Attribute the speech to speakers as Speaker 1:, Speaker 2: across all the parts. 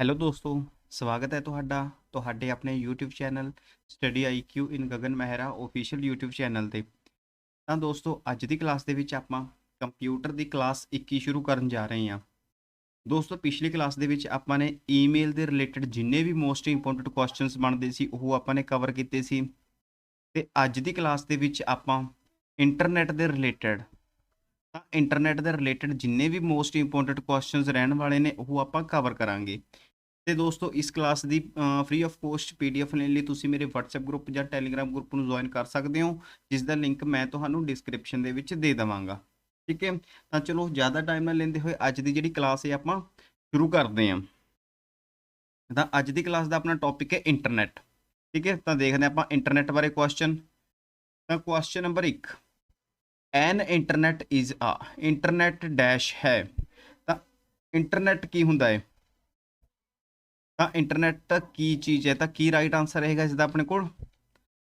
Speaker 1: Hello ਦੋਸਤੋ, ਸਵਾਗਤ ਹੈ ਤੁਹਾਡਾ, ਤੁਹਾਡੇ ਆਪਣੇ YouTube channel study IQ in Gagan Mehra official YouTube channel ਤੇ। ਤਾਂ ਦੋਸਤੋ, ਅੱਜ ਦੀ ਕਲਾਸ ਦੇ ਵਿੱਚ ਆਪਾਂ ਕੰਪਿਊਟਰ ਦੀ ਕਲਾਸ 21 ਸ਼ੁਰੂ ਕਰਨ ਜਾ ਰਹੇ ਹਾਂ। ਦੋਸਤੋ, ਪਿਛਲੀ ਕਲਾਸ ਦੇ ਵਿੱਚ ਆਪਾਂ ਨੇ ਈਮੇਲ ਦੇ ਰਿਲੇਟਡ ਜਿੰਨੇ ਵੀ ਮੋਸਟ ਇੰਪੋਰਟੈਂਟ ਕੁਐਸਚਨਸ ਬਣਦੇ ਸੀ, ਉਹ ਆਪਾਂ ਨੇ ਕਵਰ ਕੀਤੇ ਸੀ। ਤੇ ਅੱਜ ਦੀ ਕਲਾਸ ਦੇ ਵਿੱਚ ਆਪਾਂ ਇੰਟਰਨੈਟ ਦੇ ਰਿਲੇਟਡ ਤਾਂ ਇੰਟਰਨੈਟ ਦੇ ਰਿਲੇਟਡ ਜਿੰਨੇ ਵੀ ਮੋਸਟ ਇੰਪੋਰਟੈਂਟ ਕੁਐਸਚਨਸ ਰਹਿਣ ਵਾਲੇ ਨੇ, ਉਹ ਆਪਾਂ ਕਵਰ ਕਰਾਂਗੇ। ਤੇ ਦੋਸਤੋ, ਇਸ ਕਲਾਸ ਦੀ ਫ੍ਰੀ ਆਫ ਕੋਸਟ ਪੀਡੀਐਫ ਲੈਣ ਲਈ ਤੁਸੀਂ ਮੇਰੇ WhatsApp ਗਰੁੱਪ ਜਾਂ Telegram ਗਰੁੱਪ ਨੂੰ ਜੁਆਇਨ ਕਰ ਸਕਦੇ ਹੋ, ਜਿਸ ਦਾ ਲਿੰਕ ਮੈਂ ਤੁਹਾਨੂੰ ਡਿਸਕ੍ਰਿਪਸ਼ਨ ਦੇ ਵਿੱਚ ਦੇ ਦੇਵਾਂਗਾ। ਠੀਕ ਹੈ? ਤਾਂ ਚਲੋ, ਜ਼ਿਆਦਾ ਟਾਈਮ ਨਾ ਲੈਂਦੇ ਹੋਏ ਅੱਜ ਦੀ ਜਿਹੜੀ ਕਲਾਸ ਹੈ ਆਪਾਂ ਸ਼ੁਰੂ ਕਰਦੇ ਹਾਂ। ਤਾਂ ਅੱਜ ਦੀ ਕਲਾਸ ਦਾ ਆਪਣਾ ਟੌਪਿਕ ਹੈ ਇੰਟਰਨੈਟ ਠੀਕ ਹੈ? ਤਾਂ ਦੇਖਦੇ ਹਾਂ ਆਪਾਂ ਇੰਟਰਨੈਟ ਬਾਰੇ ਕੁਐਸਚਨ ਤਾਂ question number 1 an internet is a internet dash ਹੈ। ਤਾਂ ਇੰਟਰਨੈਟ ਕੀ ਹੁੰਦਾ ਹੈ? ਤਾਂ ਇੰਟਰਨੈਟ ਕੀ ਚੀਜ਼ ਹੈ? ਤਾਂ ਕੀ ਰਾਈਟ ਆਨਸਰ ਰਹੇਗਾ ਇਸ ਦਾ ਆਪਣੇ ਕੋਲ?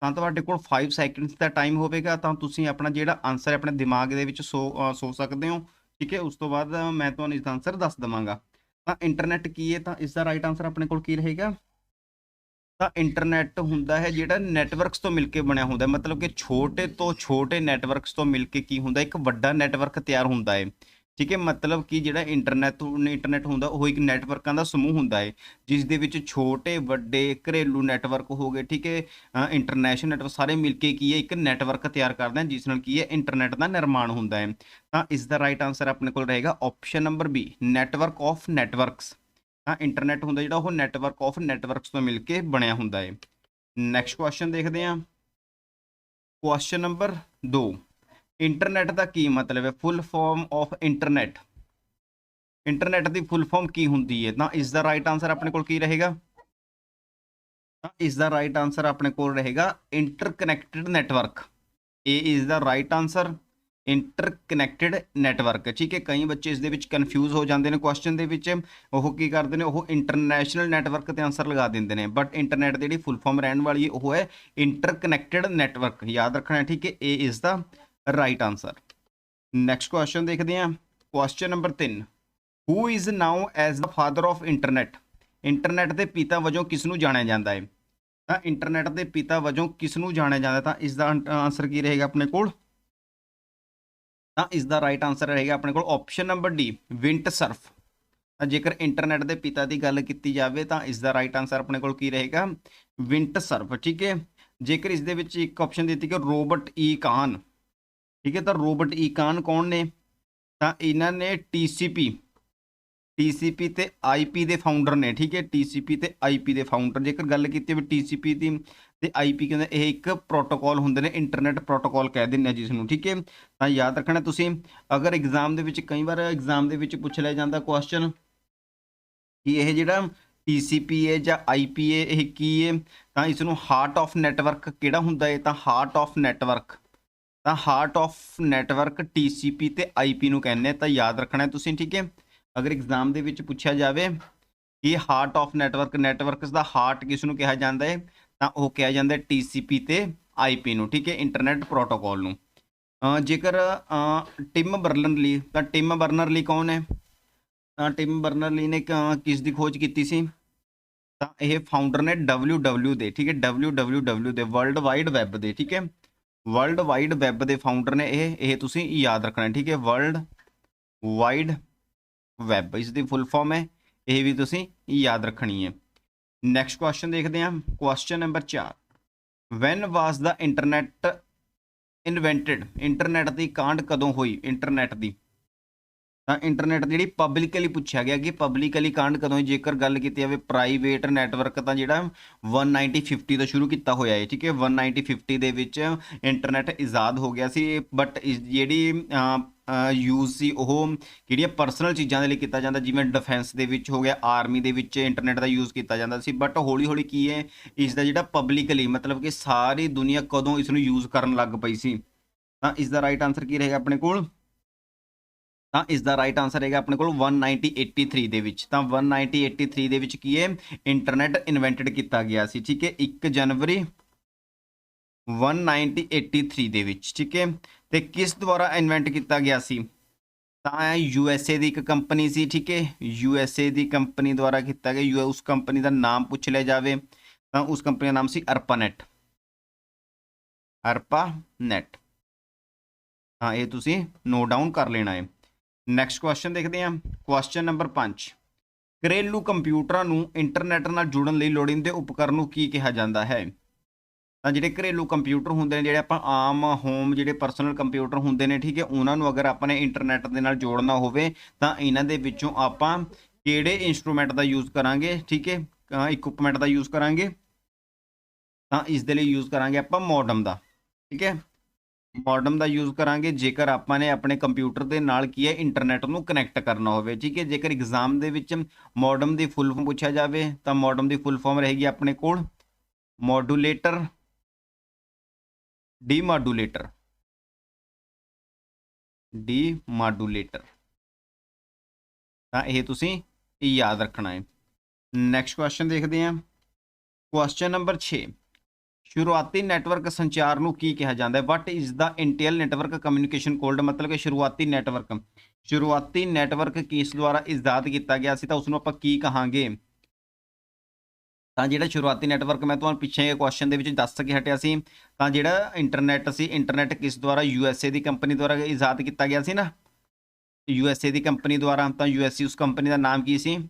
Speaker 1: ਤਾਂ ਤੁਹਾਡੇ ਕੋਲ 5 ਸੈਕਿੰਡਸ ਦਾ ਟਾਈਮ ਹੋਵੇਗਾ, ਤਾਂ ਤੁਸੀਂ ਆਪਣਾ ਜਿਹੜਾ ਆਨਸਰ ਆਪਣੇ ਦਿਮਾਗ ਦੇ ਵਿੱਚ ਸੋ ਸੋ ਸਕਦੇ ਹੋ। ਠੀਕ ਹੈ? ਉਸ ਤੋਂ ਬਾਅਦ ਮੈਂ ਤੁਹਾਨੂੰ ਇਸ ਦਾ ਆਨਸਰ ਦੱਸ ਦਵਾਂਗਾ। ਤਾਂ ਇੰਟਰਨੈਟ ਕੀ ਹੈ? ਤਾਂ ਇਸ ਦਾ ਰਾਈਟ ਆਨਸਰ ਆਪਣੇ ਕੋਲ ਕੀ ਰਹੇਗਾ? ਤਾਂ ਇੰਟਰਨੈਟ ਹੁੰਦਾ ਹੈ ਜਿਹੜਾ ਨੈਟਵਰਕਸ ਤੋਂ ਮਿਲ ਕੇ ਬਣਿਆ ਹੁੰਦਾ ਹੈ। ਮਤਲਬ ਕਿ ਛੋਟੇ ਤੋਂ ਛੋਟੇ ਨੈਟਵਰਕਸ ਤੋਂ ਮਿਲ ਕੇ ਕੀ ਹੁੰਦਾ ਇੱਕ ਵੱਡਾ ਨੈਟਵਰਕ ਤਿਆਰ ਹੁੰਦਾ ਹੈ। ਠੀਕ ਹੈ, ਮਤਲਬ ਕਿ ਜਿਹੜਾ ਇੰਟਰਨੈਟ ਇੰਟਰਨੈਟ ਹੁੰਦਾ, ਉਹ ਇੱਕ ਨੈਟਵਰਕਾਂ ਦਾ ਸਮੂਹ ਹੁੰਦਾ ਹੈ ਜਿਸ ਦੇ ਵਿੱਚ ਛੋਟੇ, ਵੱਡੇ, ਘਰੇਲੂ ਨੈਟਵਰਕ ਹੋ ਗਏ, ਠੀਕ ਹੈ ਇੰਟਰਨੈਸ਼ਨਲ ਨੈਟਵਰਕ ਸਾਰੇ ਮਿਲ ਕੇ ਕੀ ਹੈ, ਇੱਕ ਨੈਟਵਰਕ ਤਿਆਰ ਕਰਦੇ ਹਨ, ਜਿਸ ਨਾਲ ਕੀ ਹੈ ਇੰਟਰਨੈਟ ਦਾ ਨਿਰਮਾਣ ਹੁੰਦਾ ਹੈ। ਤਾਂ ਇਸ ਦਾ ਰਾਈਟ ਆਨਸਰ ਆਪਣੇ ਕੋਲ ਰਹੇਗਾ option number B network of networks ਤਾਂ ਇੰਟਰਨੈਟ ਹੁੰਦਾ ਜਿਹੜਾ, ਉਹ ਨੈਟਵਰਕ ਆਫ ਨੈਟਵਰਕਸ ਤੋਂ ਮਿਲ ਕੇ ਬਣਿਆ ਹੁੰਦਾ ਹੈ ਨੈਕਸਟ ਕੁਐਸਚਨ ਦੇਖਦੇ ਹਾਂ। ਕੁਐਸਚਨ ਨੰਬਰ 2 ਇੰਟਰਨੈਟ ਦਾ ਕੀ ਮਤਲਬ ਹੈ? Full form of internet internet the full form ਕੀ ਹੁੰਦੀ ਹੈ? ਤਾਂ ਇਸ ਦਾ ਰਾਈਟ ਆਨਸਰ ਆਪਣੇ ਕੋਲ ਕੀ ਰਹੇਗਾ? ਤਾਂ ਇਸ ਦਾ ਰਾਈਟ ਆਨਸਰ ਆਪਣੇ ਕੋਲ ਰਹੇਗਾ ਇੰਟਰਕਨੈਕਟਡ ਨੈਟਵਰਕ ਇਹ ਇਸ ਦਾ ਰਾਈਟ ਆਨਸਰ ਇੰਟਰਕਨੈਕਟਡ ਨੈਟਵਰਕ ਠੀਕ ਹੈ, ਕਈ ਬੱਚੇ ਇਸ ਦੇ ਵਿੱਚ ਕਨਫਿਊਜ਼ ਹੋ ਜਾਂਦੇ ਨੇ ਕੁਐਸਚਨ ਦੇ ਵਿੱਚ। ਉਹ ਕੀ ਕਰਦੇ ਨੇ? ਉਹ ਇੰਟਰਨੈਸ਼ਨਲ ਨੈਟਵਰਕ ਤੇ ਆਨਸਰ ਲਗਾ ਦਿੰਦੇ ਨੇ। ਬਟ ਇੰਟਰਨੈਟ ਦੀ ਜਿਹੜੀ ਫੁੱਲ ਫਾਰਮ ਰਹਿਣ ਵਾਲੀ ਹੈ, ਉਹ ਹੈ ਇੰਟਰਕਨੈਕਟਡ ਨੈਟਵਰਕ ਯਾਦ ਰੱਖਣਾ ਠੀਕ ਹੈ ਇਹ ਇਸ ਦਾ ਰਾਈਟ ਆਨਸਰ ਨੈਕਸਟ ਕੁਐਸਚਨ ਦੇਖਦੇ ਹਾਂ। Question number 3 who is known as the father of internet internet ਦੇ ਪਿਤਾ ਵਜੋਂ ਕਿਸ ਨੂੰ ਜਾਣਿਆ ਜਾਂਦਾ ਹੈ? ਤਾਂ ਇੰਟਰਨੈਟ ਦੇ ਪਿਤਾ ਵਜੋਂ ਕਿਸ ਨੂੰ ਜਾਣਿਆ ਜਾਂਦਾ ਤਾਂ ਇਸ ਦਾ ਆਨਸਰ ਕੀ ਰਹੇਗਾ ਆਪਣੇ ਕੋਲ? ਤਾਂ ਇਸ ਦਾ ਰਾਈਟ ਆਨਸਰ ਰਹੇਗਾ ਆਪਣੇ ਕੋਲ option number D Vint Cerf ਤਾਂ ਜੇਕਰ ਇੰਟਰਨੈਟ ਦੇ ਪਿਤਾ ਦੀ ਗੱਲ ਕੀਤੀ ਜਾਵੇ, ਤਾਂ ਇਸ ਦਾ ਰਾਈਟ ਆਨਸਰ ਆਪਣੇ ਕੋਲ ਕੀ ਰਹੇਗਾ? ਵਿੰਟ ਸਰਫ ਠੀਕ ਹੈ? ਜੇਕਰ ਇਸ ਦੇ ਵਿੱਚ ਇੱਕ ਆਪਸ਼ਨ ਦਿੱਤੀ ਕਿ ਰੋਬਰਟ ਈ ਕਾਨ ਠੀਕ ਹੈ ਤਾਂ ਰੋਬਰਟ ਈ ਕਾਨ ਕੌਣ ਨੇ? ਤਾਂ ਇਹਨਾਂ ਨੇ TCP TCP ਤੇ IP ਦੇ ਫਾਊਂਡਰ ਨੇ, ਠੀਕ ਹੈ TCP ਤੇ IP ਦੇ ਫਾਊਂਡਰ ਜੇਕਰ ਗੱਲ ਕੀਤੀ ਹੋਵੇ TCP ਦੀ, ਤੇ IP ਕਹਿੰਦੇ ਇਹ ਇੱਕ ਪ੍ਰੋਟੋਕਾਲ ਹੁੰਦੇ ਨੇ ਇੰਟਰਨੈਟ ਪ੍ਰੋਟੋਕਾਲ ਕਹਿ ਦਿੰਦੇ ਆ ਜਿਸ ਨੂੰ ਠੀਕ ਹੈ। ਤਾਂ ਯਾਦ ਰੱਖਣਾ ਤੁਸੀਂ, ਅਗਰ ਐਗਜ਼ਾਮ ਦੇ ਵਿੱਚ ਕਈ ਵਾਰ ਐਗਜ਼ਾਮ ਦੇ ਵਿੱਚ ਪੁੱਛ ਲਿਆ ਜਾਂਦਾ ਕੁਐਸਚਨ ਕਿ ਇਹ ਜਿਹੜਾ TCP ਹੈ ਜਾਂ IP ਹੈ, ਇਹ ਕੀ ਹੈ? ਤਾਂ ਇਸ ਨੂੰ ਹਾਰਟ ਆਫ ਨੈਟਵਰਕ ਕਿਹੜਾ ਹੁੰਦਾ ਹੈ? ਤਾਂ ਹਾਰਟ ਆਫ ਨੈਟਵਰਕ ਤਾਂ ਹਾਰਟ ਆਫ ਨੈਟਵਰਕ TCP ਤੇ IP ਨੂੰ ਕਹਿੰਦੇ ਤਾਂ ਯਾਦ ਰੱਖਣਾ ਹੈ ਤੁਸੀਂ, ਠੀਕ ਹੈ? ਅਗਰ ਐਗਜ਼ਾਮ ਦੇ ਵਿੱਚ ਪੁੱਛਿਆ ਜਾਵੇ ਕਿ ਹਾਰਟ ਆਫ ਨੈਟਵਰਕ ਨੈਟਵਰਕਸ ਦਾ ਹਾਰਟ ਕਿਸ ਨੂੰ ਕਿਹਾ ਜਾਂਦਾ ਹੈ, ਤਾਂ ਉਹ ਕਿਹਾ ਜਾਂਦਾ ਹੈ TCP ਤੇ IP ਨੂੰ, ਠੀਕ ਹੈ? ਇੰਟਰਨੈਟ ਪ੍ਰੋਟੋਕੋਲ ਨੂੰ। ਜੇਕਰ ਟਿਮ ਬਰਨਰ ਲਈ ਤਾਂ ਟਿਮ ਬਰਨਰ ਲਈ ਕੌਣ ਹੈ? ਤਾਂ ਟਿਮ ਬਰਨਰ ਲਈ ਨੇ ਕ- ਕਿਸ ਦੀ ਖੋਜ ਕੀਤੀ ਸੀ? ਤਾਂ ਇਹ ਫਾਊਂਡਰ ਨੇ WW ਦੇ, ਠੀਕ ਹੈ? WWW ਦੇ ਵਰਲਡ ਵਾਈਡ ਵੈਬ ਦੇ, ਠੀਕ ਹੈ? ਵਰਲਡ ਵਾਈਡ ਵੈਬ ਦੇ ਫਾਊਂਡਰ ਨੇ ਇਹ ਇਹ ਤੁਸੀਂ ਯਾਦ ਰੱਖਣਾ, ਠੀਕ ਹੈ? ਵਰਲਡ ਵਾਈਡ ਵੈਬ, ਇਸ ਦੀ ਫੁੱਲ ਫਾਰਮ ਹੈ, ਇਹ ਵੀ ਤੁਸੀਂ ਯਾਦ ਰੱਖਣੀ ਹੈ। ਨੈਕਸਟ ਕੁਐਸਚਨ ਦੇਖਦੇ ਹਾਂ। Question number 4 when was the internet invented internet ਦੀ ਕਾਂਡ ਕਦੋਂ ਹੋਈ? ਇੰਟਰਨੈਟ ਦੀ। ਤਾਂ ਇੰਟਰਨੈਟ ਜਿਹੜੀ ਪਬਲਿਕਲੀ ਪੁੱਛਿਆ ਗਿਆ ਕਿ ਪਬਲਿਕਲੀ ਕਾਂਡ ਕਦੋਂ ਜੇਕਰ ਗੱਲ ਕੀਤੀ ਜਾਵੇ ਪ੍ਰਾਈਵੇਟ ਨੈਟਵਰਕ ਤਾਂ ਜਿਹੜਾ 1950 ਤੋਂ ਸ਼ੁਰੂ ਕੀਤਾ ਹੋਇਆ ਹੈ, ਠੀਕ ਹੈ? 1950 ਦੇ ਵਿੱਚ ਇੰਟਰਨੈਟ ਆਜ਼ਾਦ ਹੋ ਗਿਆ ਸੀ ਬਟ ਇਸ ਜਿਹੜੀ ਯੂਜ਼ ਸੀ, ਉਹ ਕਿਹੜੀਆਂ ਪਰਸਨਲ ਚੀਜ਼ਾਂ ਦੇ ਲਈ ਕੀਤਾ ਜਾਂਦਾ? ਜਿਵੇਂ ਡਿਫੈਂਸ ਦੇ ਵਿੱਚ ਹੋ ਗਿਆ ਆਰਮੀ ਦੇ ਵਿੱਚ ਇੰਟਰਨੈਟ ਦਾ ਯੂਜ਼ ਕੀਤਾ ਜਾਂਦਾ ਸੀ ਬਟ ਹੌਲੀ ਹੌਲੀ ਕੀ ਹੈ, ਇਸ ਦਾ ਜਿਹੜਾ ਪਬਲਿਕਲੀ ਮਤਲਬ ਕਿ ਸਾਰੀ ਦੁਨੀਆ ਕਦੋਂ ਇਸ ਨੂੰ ਯੂਜ਼ ਕਰਨ ਲੱਗ ਪਈ ਸੀ? ਤਾਂ ਇਸ ਦਾ ਰਾਈਟ ਆਨਸਰ ਕੀ ਰਹੇਗਾ ਆਪਣੇ ਕੋਲ? ਤਾਂ ਇਸ ਦਾ ਰਾਈਟ ਆਨਸਰ ਹੈਗਾ ਆਪਣੇ ਕੋਲ 1983 ਦੇ ਵਿੱਚ। ਤਾਂ 1983 ਦੇ ਵਿੱਚ ਕੀ ਹੈ? ਇੰਟਰਨੈਟ ਇਨਵੈਂਟਡ ਕੀਤਾ ਗਿਆ ਸੀ, ਠੀਕ ਹੈ? 1 ਜਨਵਰੀ 1983 ਦੇ ਵਿੱਚ, ਠੀਕ ਹੈ? ਤੇ ਕਿਸ ਦੁਆਰਾ ਇਨਵੈਂਟ ਕੀਤਾ ਗਿਆ ਸੀ? ਤਾਂ ਯੂ ਐਸ ਏ ਦੀ ਇੱਕ ਕੰਪਨੀ ਸੀ, ਠੀਕ ਹੈ? ਯੂ ਐਸ ਏ ਦੀ ਕੰਪਨੀ ਦੁਆਰਾ ਕੀਤਾ ਗਿਆ, ਯੂ ਉਸ ਕੰਪਨੀ ਦਾ ਨਾਮ ਪੁੱਛ ਲਿਆ ਜਾਵੇ। ਤਾਂ ਉਸ ਕੰਪਨੀ ਦਾ ਨਾਮ ਸੀ ਅਰਪਾਨੈਟ। ਅਰਪਾਨੈਟ। ਹਾਂ, ਇਹ ਤੁਸੀਂ ਨੋਟ ਡਾਊਨ ਕਰ ਲੈਣਾ ਹੈ। ਨੈਕਸਟ ਕੁਐਸਚਨ ਦੇਖਦੇ ਹਾਂ। ਕੁਐਸਚਨ ਨੰਬਰ 5 ਘਰੇਲੂ ਕੰਪਿਊਟਰਾਂ ਨੂੰ ਇੰਟਰਨੈਟ ਨਾਲ ਜੋੜਨ ਲਈ ਲੋੜੀਂਦੇ ਉਪਕਰਨ ਨੂੰ ਕੀ ਕਿਹਾ ਜਾਂਦਾ ਹੈ? ਤਾਂ ਜਿਹੜੇ ਘਰੇਲੂ ਕੰਪਿਊਟਰ ਹੁੰਦੇ ਨੇ, ਜਿਹੜੇ ਆਪਾਂ ਆਮ ਹੋਮ ਜਿਹੜੇ ਪਰਸਨਲ ਕੰਪਿਊਟਰ ਹੁੰਦੇ ਨੇ, ਠੀਕ ਹੈ, ਉਹਨਾਂ ਨੂੰ ਅਗਰ ਆਪਾਂ ਨੇ ਇੰਟਰਨੈਟ ਦੇ ਨਾਲ ਜੋੜਨਾ ਹੋਵੇ, ਤਾਂ ਇਹਨਾਂ ਦੇ ਵਿੱਚੋਂ ਆਪਾਂ ਕਿਹੜੇ ਇਨਸਟਰੂਮੈਂਟ ਦਾ ਯੂਜ਼ ਕਰਾਂਗੇ, ਠੀਕ ਹੈ ਇਕਵਿਪਮੈਂਟ ਦਾ ਯੂਜ਼ ਕਰਾਂਗੇ, ਤਾਂ ਇਸ ਦੇ ਲਈ ਯੂਜ਼ ਕਰਾਂਗੇ ਆਪਾਂ ਮੋਡਮ ਦਾ, ਠੀਕ ਹੈ। ਮੋਡਮ ਦਾ ਯੂਜ਼ ਕਰਾਂਗੇ, ਜੇਕਰ ਆਪਾਂ ਨੇ ਆਪਣੇ ਕੰਪਿਊਟਰ ਦੇ ਨਾਲ ਕੀ ਹੈ, ਇੰਟਰਨੈਟ ਨੂੰ ਕਨੈਕਟ ਕਰਨਾ ਹੋਵੇ, ਠੀਕ ਹੈ? ਜੇਕਰ ਐਗਜ਼ਾਮ ਦੇ ਵਿੱਚ ਮੋਡਮ ਦੀ ਫੁੱਲ ਫਾਰਮ ਪੁੱਛਿਆ ਜਾਵੇ, ਤਾਂ ਮੋਡਮ ਦੀ ਫੁੱਲ ਫਾਰਮ ਰਹੇਗੀ ਆਪਣੇ ਕੋਲ ਮੋਡੂਲੇਟਰ ਡੀਮਾਡੂਲੇਟਰ ਡੀਮਾਡੂਲੇਟਰ ਤਾਂ ਇਹ ਤੁਸੀਂ ਯਾਦ ਰੱਖਣਾ ਹੈ। ਨੈਕਸਟ ਕੁਐਸਚਨ ਦੇਖਦੇ ਹਾਂ। ਕੁਐਸਚਨ ਨੰਬਰ 6 ਸ਼ੁਰੂਆਤੀ ਨੈਟਵਰਕ ਸੰਚਾਰ ਨੂੰ ਕੀ ਕਿਹਾ ਜਾਂਦਾ ਹੈ? What is the initial network communication called ਮਤਲਬ ਕਿ ਸ਼ੁਰੂਆਤੀ ਨੈਟਵਰਕ। ਸ਼ੁਰੂਆਤੀ ਨੈਟਵਰਕ ਕਿਸ ਦੁਆਰਾ ਇਜਾਦ ਕੀਤਾ ਗਿਆ ਸੀ ਤਾਂ ਉਸ ਨੂੰ ਆਪਾਂ ਕੀ ਕਹਾਂਗੇ? ਤਾਂ ਜਿਹੜਾ ਸ਼ੁਰੂਆਤੀ ਨੈਟਵਰਕ, ਮੈਂ ਤੁਹਾਨੂੰ ਪਿੱਛੇ ਕੁਐਸਚਨ ਦੇ ਵਿੱਚ ਦੱਸ ਕੇ ਹਟਿਆ ਸੀ। ਤਾਂ ਜਿਹੜਾ ਇੰਟਰਨੈਟ ਸੀ ਇੰਟਰਨੈਟ ਕਿਸ ਦੁਆਰਾ? ਯੂਐਸਏ ਦੀ ਕੰਪਨੀ ਦੁਆਰਾ ਇਜਾਦ ਕੀਤਾ ਗਿਆ ਸੀ ਨਾ? ਯੂਐਸਏ ਦੀ ਕੰਪਨੀ ਦੁਆਰਾ। ਤਾਂ ਯੂਐਸਏ ਉਸ ਕੰਪਨੀ ਦਾ ਨਾਮ ਕੀ ਸੀ?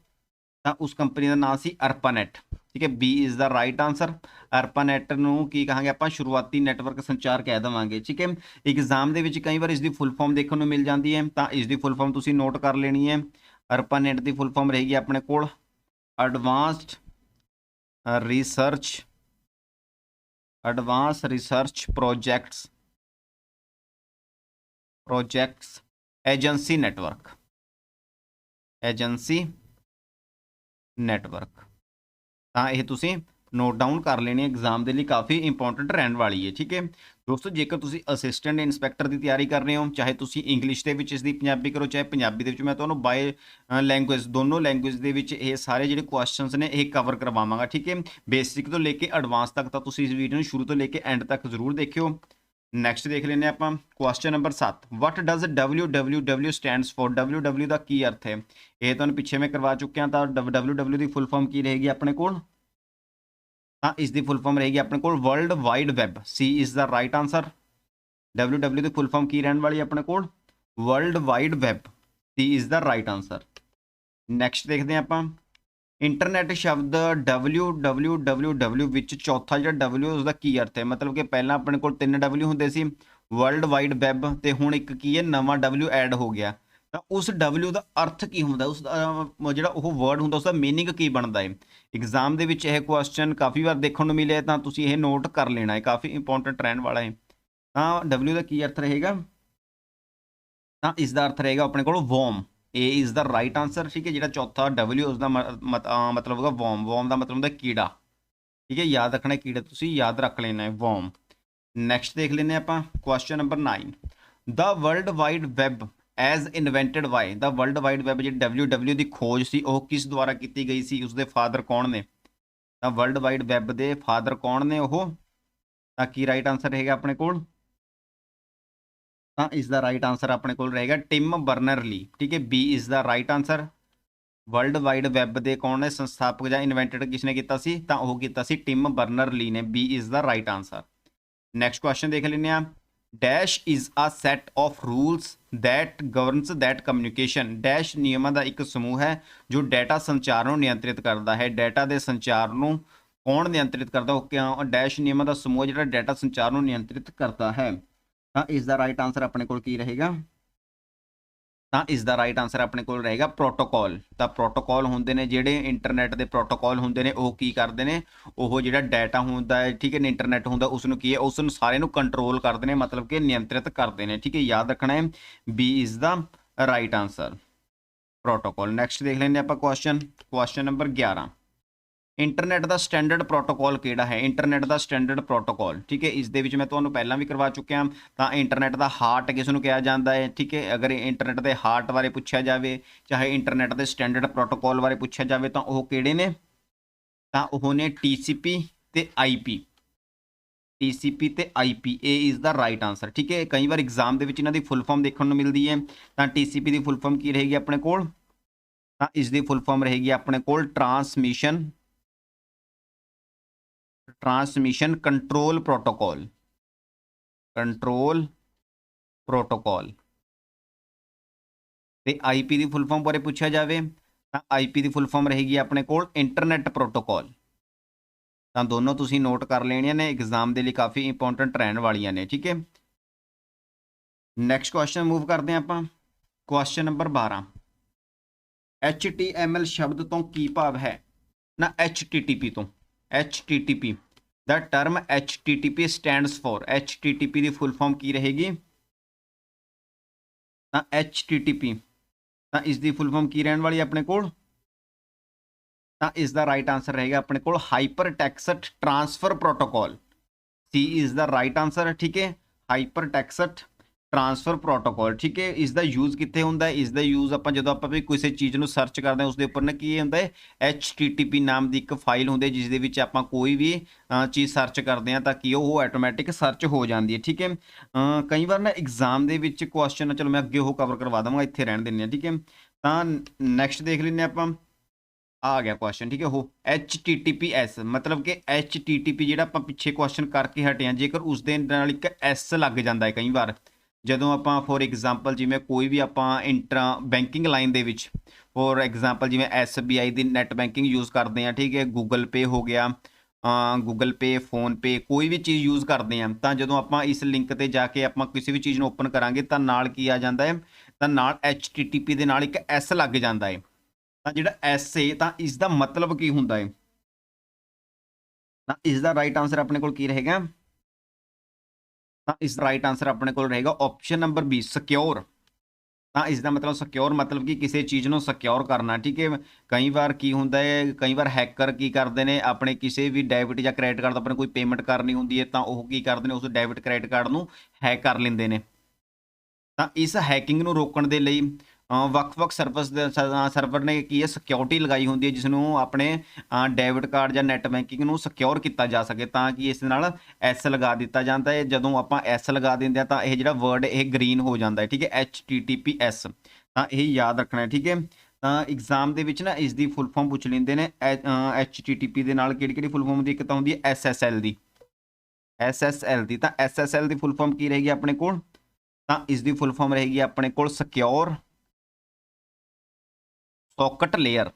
Speaker 1: ਤਾਂ ਉਸ ਕੰਪਨੀ ਦਾ ਨਾਮ ਸੀ ਅਰਪਾਨੈਟ। ਠੀਕ ਹੈ B is the right answer ARPANET ਨੂੰ ਕੀ ਕਹਾਂਗੇ ਆਪਾਂ? ਸ਼ੁਰੂਆਤੀ ਨੈਟਵਰਕ ਸੰਚਾਰ ਕਹਿ ਦਵਾਂਗੇ, ਠੀਕ ਹੈ? ਐਗਜ਼ਾਮ ਦੇ ਵਿੱਚ ਕਈ ਵਾਰ ਇਸ ਦੀ ਫੁੱਲ ਫਾਰਮ ਦੇਖਣ ਨੂੰ ਮਿਲ ਜਾਂਦੀ ਹੈ, ਤਾਂ ਇਸ ਦੀ ਫੁੱਲ ਫਾਰਮ ਤੁਸੀਂ ਨੋਟ ਕਰ ਲੈਣੀ ਹੈ। ਅਰਪਾਨੈਟ ਦੀ ਫੁੱਲ ਫਾਰਮ ਰਹੇਗੀ ਆਪਣੇ ਕੋਲ। Advanced research advance research projects projects agency network agency network ਤਾਂ ਇਹ ਤੁਸੀਂ ਨੋਟ ਡਾਊਨ ਕਰ ਲੈਣੀ ਹੈ। ਐਗਜ਼ਾਮ ਦੇ ਲਈ ਕਾਫੀ ਇੰਪੋਰਟੈਂਟ ਰਹਿਣ ਵਾਲੀ ਹੈ, ਠੀਕ ਹੈ? ਦੋਸਤੋ, ਜੇਕਰ ਤੁਸੀਂ ਅਸਿਸਟੈਂਟ ਇਨਸਪੈਕਟਰ ਦੀ ਤਿਆਰੀ ਕਰ ਰਹੇ ਹੋ, ਚਾਹੇ ਤੁਸੀਂ ਇੰਗਲਿਸ਼ ਦੇ ਵਿੱਚ ਇਸ ਦੀ ਪੰਜਾਬੀ ਕਰੋ, ਚਾਹੇ ਪੰਜਾਬੀ ਦੇ ਵਿੱਚ, ਮੈਂ ਤੁਹਾਨੂੰ ਬਾਏ ਲੈਂਗੁਏਜ ਦੋਨੋਂ ਲੈਂਗੁਏਜ ਦੇ ਵਿੱਚ ਇਹ ਸਾਰੇ ਜਿਹੜੇ ਕੁਐਸਚਨਸ ਨੇ, ਇਹ ਕਵਰ ਕਰਵਾਵਾਂਗਾ, ਠੀਕ ਹੈ? ਬੇਸਿਕ ਤੋਂ ਲੈ ਕੇ ਐਡਵਾਂਸ ਤੱਕ ਤਾਂ ਤੁਸੀਂ ਇਸ ਵੀਡੀਓ ਨੂੰ ਸ਼ੁਰੂ ਤੋਂ ਲੈ ਕੇ ਐਂਡ ਤੱਕ ਜ਼ਰੂਰ ਦੇਖਿਓ। ਨੈਕਸਟ ਦੇਖ ਲੈਂਦੇ ਆਪਾਂ question number 7 what does www stands for www ਦਾ ਕੀ ਅਰਥ ਹੈ? ਇਹ ਤੁਹਾਨੂੰ ਪਿੱਛੇ ਮੈਂ ਕਰਵਾ ਚੁੱਕਿਆ ਤਾਂ www ਦੀ ਫੁੱਲ ਫਾਰਮ ਕੀ ਰਹੇਗੀ ਆਪਣੇ ਕੋਲ? ਤਾਂ ਇਸ ਦੀ ਫੁੱਲ ਫਾਰਮ ਰਹੇਗੀ ਆਪਣੇ ਕੋਲ world wide web C is the right answer www ਦੀ ਫੁੱਲ ਫਾਰਮ ਕੀ ਰਹਿਣ ਵਾਲੀ ਆਪਣੇ ਕੋਲ? World wide web C is the right answer next ਦੇਖਦੇ ਹਾਂ ਆਪਾਂ। ਇੰਟਰਨੈਟ ਸ਼ਬਦ www ਵਿੱਚ ਚੌਥਾ ਜਿਹੜਾ w ਉਸ ਦਾ ਕੀ ਅਰਥ ਹੈ ਮਤਲਬ ਕਿ ਪਹਿਲਾਂ ਆਪਣੇ ਕੋਲ ਤਿੰਨ w ਹੁੰਦੇ ਸੀ ਵਰਲਡ ਵਾਈਡ ਵੈਬ ਤੇ ਹੁਣ ਇੱਕ ਕੀ ਹੈ ਨਵਾਂ w ਐਡ ਹੋ ਗਿਆ ਤਾਂ ਉਸ w ਦਾ ਅਰਥ ਕੀ ਹੁੰਦਾ ਉਸ ਦਾ ਜਿਹੜਾ ਉਹ ਵਰਡ ਹੁੰਦਾ ਉਸ ਦਾ मीनिंग ਕੀ ਬਣਦਾ ਹੈ ਐਗਜ਼ਾਮ ਦੇ ਵਿੱਚ ਇਹ ਕੁਐਸਚਨ ਕਾਫੀ ਵਾਰ ਦੇਖਣ ਨੂੰ ਮਿਲਿਆ ਤਾਂ ਤੁਸੀਂ ਇਹ ਨੋਟ ਕਰ ਲੈਣਾ ਹੈ ਕਾਫੀ ਇੰਪੋਰਟੈਂਟ ਰਹਿਣ ਵਾਲਾ ਹੈ ਤਾਂ w ਦਾ ਕੀ ਅਰਥ ਰਹੇਗਾ ਤਾਂ ਇਸ ਦਾ ਅਰਥ ਰਹੇਗਾ ਆਪਣੇ ਕੋਲ ਵੋਮ A is the right answer ਠੀਕ ਹੈ ਜਿਹੜਾ ਚੌਥਾ W ਉਸ ਦਾ ਮਤਲਬ ਹੋਗਾ ਵੋਮ ਵੋਮ ਦਾ ਮਤਲਬ ਹੁੰਦਾ ਕੀੜਾ ਠੀਕ ਹੈ ਯਾਦ ਰੱਖਣਾ ਕੀੜਾ ਤੁਸੀਂ ਯਾਦ ਰੱਖ ਲੈਣਾ ਹੈ ਵੋਮ ਨੈਕਸਟ ਦੇਖ ਲੈਂਦੇ ਆਪਾਂ question number 9 the world wide web was invented by the world wide web ਜਿਹੜੀ WW ਦੀ ਖੋਜ ਸੀ, ਉਹ ਕਿਸ ਦੁਆਰਾ ਕੀਤੀ ਗਈ ਸੀ? ਉਸਦੇ ਫਾਦਰ ਕੌਣ ਨੇ? ਤਾਂ ਵਰਲਡ ਵਾਈਡ ਵੈਬ ਦੇ ਫਾਦਰ ਕੌਣ ਨੇ ਉਹ? ਤਾਂ ਕੀ ਰਾਈਟ ਆਨਸਰ ਰਹੇਗਾ ਆਪਣੇ ਕੋਲ? ਤਾਂ ਇਸ ਦਾ ਰਾਈਟ ਆਨਸਰ ਆਪਣੇ ਕੋਲ ਰਹੇਗਾ ਟਿਮ ਬਰਨਰ ਲੀ ਠੀਕ ਹੈ? ਬੀ ਇਸ ਦਾ right answer world wide web ਦੇ ਕੌਣ ਨੇ? ਸੰਸਥਾਪਕ ਜਾਂ ਇਨਵੈਂਟਡ ਕਿਸਨੇ ਕੀਤਾ ਸੀ? ਤਾਂ ਉਹ ਕੀਤਾ ਸੀ ਟਿਮ ਬਰਨਰ ਲੀ ਨੇ। ਬੀ ਇਸ ਦਾ ਰਾਈਟ ਆਨਸਰ ਨੈਕਸਟ ਕੁਐਸਚਨ ਦੇਖ ਲੈਂਦੇ a dash is a set of rules that governs that communication dash ਨਿਯਮਾਂ ਦਾ ਇੱਕ ਸਮੂਹ ਹੈ ਜੋ ਡਾਟਾ ਸੰਚਾਰ ਨੂੰ ਨਿਯੰਤਰਿਤ ਕਰਦਾ ਹੈ। ਡਾਟਾ ਦੇ ਸੰਚਾਰ ਨੂੰ ਕੌਣ ਨਿਯੰਤਰਿਤ ਕਰਦਾ? ਉਹ ਕਿਉਂ? ਡੈਸ਼ ਨਿਯਮਾਂ ਦਾ ਸਮੂਹ ਜਿਹੜਾ ਡਾਟਾ ਸੰਚਾਰ ਨੂੰ ਨਿਯੰਤਰਿਤ ਕਰਦਾ ਹੈ। ਤਾਂ ਇਸ ਦਾ ਰਾਈਟ ਆਨਸਰ ਆਪਣੇ ਕੋਲ ਕੀ ਰਹੇਗਾ? ਤਾਂ ਇਸ ਦਾ ਰਾਈਟ ਆਨਸਰ ਆਪਣੇ ਕੋਲ ਰਹੇਗਾ ਪ੍ਰੋਟੋਕਾਲ ਤਾਂ ਪ੍ਰੋਟੋਕਾਲ ਹੁੰਦੇ ਨੇ ਜਿਹੜੇ ਇੰਟਰਨੈਟ ਦੇ ਪ੍ਰੋਟੋਕਾਲ ਹੁੰਦੇ ਨੇ, ਉਹ ਕੀ ਕਰਦੇ ਨੇ? ਉਹ ਜਿਹੜਾ ਡਾਟਾ ਹੁੰਦਾ ਹੈ, ਠੀਕ ਹੈ ਇੰਟਰਨੈਟ ਹੁੰਦਾ ਉਸ ਨੂੰ ਕੀ ਹੈ? ਉਸ ਨੂੰ ਸਾਰੇ ਨੂੰ ਕੰਟਰੋਲ ਕਰਦੇ ਨੇ, ਮਤਲਬ ਕਿ ਨਿਯੰਤਰਿਤ ਕਰਦੇ ਨੇ, ਠੀਕ ਹੈ, ਯਾਦ ਰੱਖਣਾ ਹੈ B is the right answer protocol next ਦੇਖ ਲੈਂਦੇ ਆਪਾਂ ਕੁਐਸਚਨ ਕੁਐਸਚਨ ਨੰਬਰ 11 ਇੰਟਰਨੈਟ ਦਾ ਸਟੈਂਡਰਡ ਪ੍ਰੋਟੋਕਾਲ ਕਿਹੜਾ ਹੈ? ਇੰਟਰਨੈਟ ਦਾ ਸਟੈਂਡਰਡ ਪ੍ਰੋਟੋਕਾਲ, ਠੀਕ ਹੈ? ਇਸ ਦੇ ਵਿੱਚ ਮੈਂ ਤੁਹਾਨੂੰ ਪਹਿਲਾਂ ਵੀ ਕਰਵਾ ਚੁੱਕਿਆ, ਤਾਂ ਇੰਟਰਨੈਟ ਦਾ ਹਾਰਟ ਕਿਸ ਨੂੰ ਕਿਹਾ ਜਾਂਦਾ ਹੈ, ਠੀਕ ਹੈ? ਅਗਰ ਇੰਟਰਨੈਟ ਦੇ ਹਾਰਟ ਬਾਰੇ ਪੁੱਛਿਆ ਜਾਵੇ, ਚਾਹੇ ਇੰਟਰਨੈਟ ਦੇ ਸਟੈਂਡਰਡ ਪ੍ਰੋਟੋਕਾਲ ਬਾਰੇ ਪੁੱਛਿਆ ਜਾਵੇ, ਤਾਂ ਉਹ ਕਿਹੜੇ ਨੇ? ਤਾਂ ਉਹ ਨੇ TCP ਤੇ IP TCP ਤੇ IP ਇਹ ਇਜ਼ ਦਾ ਰਾਈਟ ਆਨਸਰ ਠੀਕ ਹੈ? ਕਈ ਵਾਰ ਐਗਜ਼ਾਮ ਦੇ ਵਿੱਚ ਇਹਨਾਂ ਦੀ ਫੁੱਲ ਫਾਰਮ ਦੇਖਣ ਨੂੰ ਮਿਲਦੀ ਹੈ, ਤਾਂ TCP ਦੀ ਫੁੱਲ ਫਾਰਮ ਕੀ ਰਹੇਗੀ ਆਪਣੇ ਕੋਲ? ਤਾਂ ਇਸ ਦੀ ਫੁੱਲ ਫਾਰਮ ਰਹੇਗੀ ਆਪਣੇ ਕੋਲ transmission transmission control protocol control protocol ਤੇ ਆਈਪੀ ਦੀ ਫੁੱਲ ਫਾਰਮ ਬਾਰੇ ਪੁੱਛਿਆ ਜਾਵੇ, ਤਾਂ ਆਈਪੀ ਦੀ ਫੁੱਲ ਫਾਰਮ ਰਹੇਗੀ ਆਪਣੇ ਕੋਲ ਇੰਟਰਨੈਟ ਪ੍ਰੋਟੋਕਾਲ ਤਾਂ ਦੋਨੋਂ ਤੁਸੀਂ ਨੋਟ ਕਰ ਲੈਣੀਆਂ ਨੇ ਐਗਜ਼ਾਮ ਦੇ ਲਈ ਕਾਫੀ ਇੰਪੋਰਟੈਂਟ ਰਹਿਣ ਵਾਲੀਆਂ ਨੇ, ਠੀਕ ਹੈ? ਨੈਕਸਟ ਕੁਐਸਚਨ ਮੂਵ ਕਰਦੇ ਹਾਂ ਆਪਾਂ। ਕੁਐਸਚਨ ਨੰਬਰ 12 HTML ਸ਼ਬਦ ਤੋਂ ਕੀ ਭਾਵ ਹੈ? ਨਾ HTTP ਤੋਂ। HTTP the term HTTP stands for HTTP ਦੀ ਫੁੱਲ ਫਾਰਮ ਕੀ ਰਹੇਗੀ ਤਾਂ HTTP ਤਾਂ ਇਸ ਦੀ ਫੁੱਲ ਫਾਰਮ ਕੀ ਰਹਿਣ ਵਾਲੀ ਹੈ ਆਪਣੇ ਕੋਲ ਤਾਂ ਇਸ ਦਾ ਰਾਈਟ ਆਨਸਰ ਰਹੇਗਾ ਆਪਣੇ ਕੋਲ hyper text transfer protocol C ਇਸ ਦਾ ਰਾਈਟ ਆਨਸਰ ਠੀਕ ਹੈ ਹਾਈਪਰ ਟੈਕਸਟ ਟ੍ਰਾਂਸਫਰ ਪ੍ਰੋਟੋਕੋਲ ਠੀਕ ਹੈ? ਇਸ ਦਾ ਯੂਜ਼ ਕਿੱਥੇ ਹੁੰਦਾ ਇਸ ਦਾ ਯੂਜ਼ ਆਪਾਂ ਜਦੋਂ ਆਪਾਂ ਵੀ ਕਿਸੇ ਚੀਜ਼ ਨੂੰ ਸਰਚ ਕਰਦੇ ਹਾਂ ਉਸ ਦੇ ਉੱਪਰ ਨਾ ਕੀ ਹੁੰਦਾ ਹੈ? Http ਨਾਮ ਦੀ ਇੱਕ ਫਾਈਲ ਹੁੰਦੀ ਹੈ ਜਿਸ ਦੇ ਵਿੱਚ ਆਪਾਂ ਕੋਈ ਵੀ ਚੀਜ਼ ਸਰਚ ਕਰਦੇ ਹਾਂ ਤਾਂ ਕਿ ਉਹ ਆਟੋਮੈਟਿਕ ਸਰਚ ਹੋ ਜਾਂਦੀ ਹੈ, ਠੀਕ ਹੈ? ਕਈ ਵਾਰ ਨਾ ਐਗਜ਼ਾਮ ਦੇ ਵਿੱਚ ਕੁਐਸਚਨ ਚਲੋ ਮੈਂ ਅੱਗੇ ਉਹ ਕਵਰ ਕਰਵਾ ਦਵਾਂਗਾ, ਇੱਥੇ ਰਹਿਣ ਦਿੰਦੇ ਹਾਂ, ਠੀਕ ਹੈ? ਤਾਂ ਨੈਕਸਟ ਦੇਖ ਲੈਂਦੇ ਹਾਂ ਆਪਾਂ। ਆ ਗਿਆ ਕੁਐਸਚਨ ਠੀਕ ਹੈ? ਉਹ https ਮਤਲਬ ਕਿ http ਜਿਹੜਾ ਆਪਾਂ ਪਿੱਛੇ ਕੁਐਸਚਨ ਕਰਕੇ ਹਟੇ ਹਾਂ, ਜੇਕਰ ਉਸ ਦੇ ਨਾਲ ਇੱਕ s ਲੱਗ ਜਾਂਦਾ ਹੈ ਕਈ ਵਾਰ ਜਦੋਂ ਆਪਾਂ ਫੋਰ ਐਗਜ਼ਾਮਪਲ ਜਿਵੇਂ ਕੋਈ ਵੀ ਆਪਾਂ ਇੰਟਰਾ ਬੈਂਕਿੰਗ ਲਾਈਨ ਦੇ ਵਿੱਚ ਫੋਰ ਐਗਜ਼ਾਮਪਲ ਜਿਵੇਂ SBI ਦੀ ਨੈਟ ਬੈਂਕਿੰਗ ਯੂਜ਼ ਕਰਦੇ ਆ ਠੀਕ ਹੈ, Google Pay ਹੋ ਗਿਆ ਗੂਗਲ ਪੇ ਫੋਨ ਪੇ ਕੋਈ ਵੀ ਚੀਜ਼ ਯੂਜ਼ ਕਰਦੇ ਆ ਤਾਂ ਜਦੋਂ ਆਪਾਂ ਇਸ ਲਿੰਕ ਤੇ ਜਾ ਕੇ ਆਪਾਂ ਕਿਸੇ ਵੀ ਚੀਜ਼ ਨੂੰ ਓਪਨ ਕਰਾਂਗੇ, ਤਾਂ ਨਾਲ ਕੀ ਆ ਜਾਂਦਾ ਹੈ, ਤਾਂ ਨਾਲ http ਦੇ ਨਾਲ ਇੱਕ s ਲੱਗ ਜਾਂਦਾ ਹੈ। ਤਾਂ ਜਿਹੜਾ s ਹੈ, ਤਾਂ ਇਸ ਦਾ ਮਤਲਬ ਕੀ ਹੁੰਦਾ ਹੈ? ਤਾਂ ਇਸ ਦਾ ਰਾਈਟ ਆਨਸਰ ਆਪਣੇ ਕੋਲ ਕੀ ਰਹੇਗਾ? ਤਾਂ ਇਸ ਰਾਈਟ ਆਨਸਰ ਆਪਣੇ ਕੋਲ ਰਹੇਗਾ ਆਪਸ਼ਨ ਨੰਬਰ 20 ਸਿਕਿਉਰ ਤਾਂ ਇਸ ਦਾ ਮਤਲਬ ਸਿਕਿਉਰ ਮਤਲਬ ਕਿ ਕਿਸੇ ਚੀਜ਼ ਨੂੰ ਸਿਕਿਉਰ ਕਰਨਾ, ਠੀਕ ਹੈ? ਕਈ ਵਾਰ ਕੀ ਹੁੰਦਾ ਹੈ, ਕਈ ਵਾਰ ਹੈਕਰ ਕੀ ਕਰਦੇ ਨੇ, ਆਪਣੇ ਕਿਸੇ ਵੀ ਡੈਬਿਟ ਜਾਂ ਕ੍ਰੈਡਿਟ ਕਾਰਡ ਦਾ ਆਪਣੇ ਕੋਈ ਪੇਮੈਂਟ ਕਰਨੀ ਹੁੰਦੀ ਹੈ, ਤਾਂ ਉਹ ਕੀ ਕਰਦੇ ਨੇ, ਉਸ ਡੈਬਿਟ ਕ੍ਰੈਡਿਟ ਕਾਰਡ ਨੂੰ ਹੈਕ ਕਰ ਲੈਂਦੇ ਨੇ। ਤਾਂ ਇਸ ਹੈਕਿੰਗ ਨੂੰ ਰੋਕਣ ਦੇ ਲਈ ਵੱਖ-ਵੱਖ ਸਰਵਿਸ ਦੇ ਸਰਵਰ ਨੇ ਕੀ ਹੈ ਸਿਕਿਉਰਿਟੀ ਲਗਾਈ ਹੁੰਦੀ ਹੈ ਜਿਸ ਨੂੰ ਆਪਣੇ ਡੈਬਿਟ ਕਾਰਡ ਜਾਂ ਨੈਟ ਬੈਂਕਿੰਗ ਨੂੰ ਸਿਕਿਉਰ ਕੀਤਾ ਜਾ ਸਕੇ ਤਾਂ ਕਿ ਇਸ ਨਾਲ ਐਸ ਲਗਾ ਦਿੱਤਾ ਜਾਂਦਾ ਹੈ। ਜਦੋਂ ਆਪਾਂ ਐਸ ਲਗਾ ਦਿੰਦੇ ਆ ਤਾਂ ਇਹ ਜਿਹੜਾ ਵਰਡ ਇਹ ਗ੍ਰੀਨ ਹੋ ਜਾਂਦਾ ਹੈ ਠੀਕ ਹੈ https ਤਾਂ ਇਹ ਯਾਦ ਰੱਖਣਾ ਹੈ ਠੀਕ ਹੈ। ਤਾਂ ਐਗਜ਼ਾਮ ਦੇ ਵਿੱਚ ਨਾ ਇਸ ਦੀ ਫੁੱਲ ਫਾਰਮ ਪੁੱਛ ਲੈਂਦੇ ਨੇ ਐ- ਅ, http ਦੇ ਨਾਲ ਕਿਹੜੀ ਕਿਹੜੀ ਫੁੱਲ ਫਾਰਮ ਦੀ ਇੱਕ ਤਾਂ ਹੁੰਦੀ ਹੈ SSL ਦੀ। SSL ਦੀ। ਤਾਂ SSL ਦੀ ਫੁੱਲ ਫਾਰਮ ਕੀ ਰਹੇਗੀ ਆਪਣੇ ਕੋਲ? ਤਾਂ ਇਸ ਦੀ ਫੁੱਲ ਫਾਰਮ ਰਹੇਗੀ ਆਪਣੇ ਕੋਲ ਸਿਕਿਉਰ ਸੌਕਟ ਲੇਅਰ।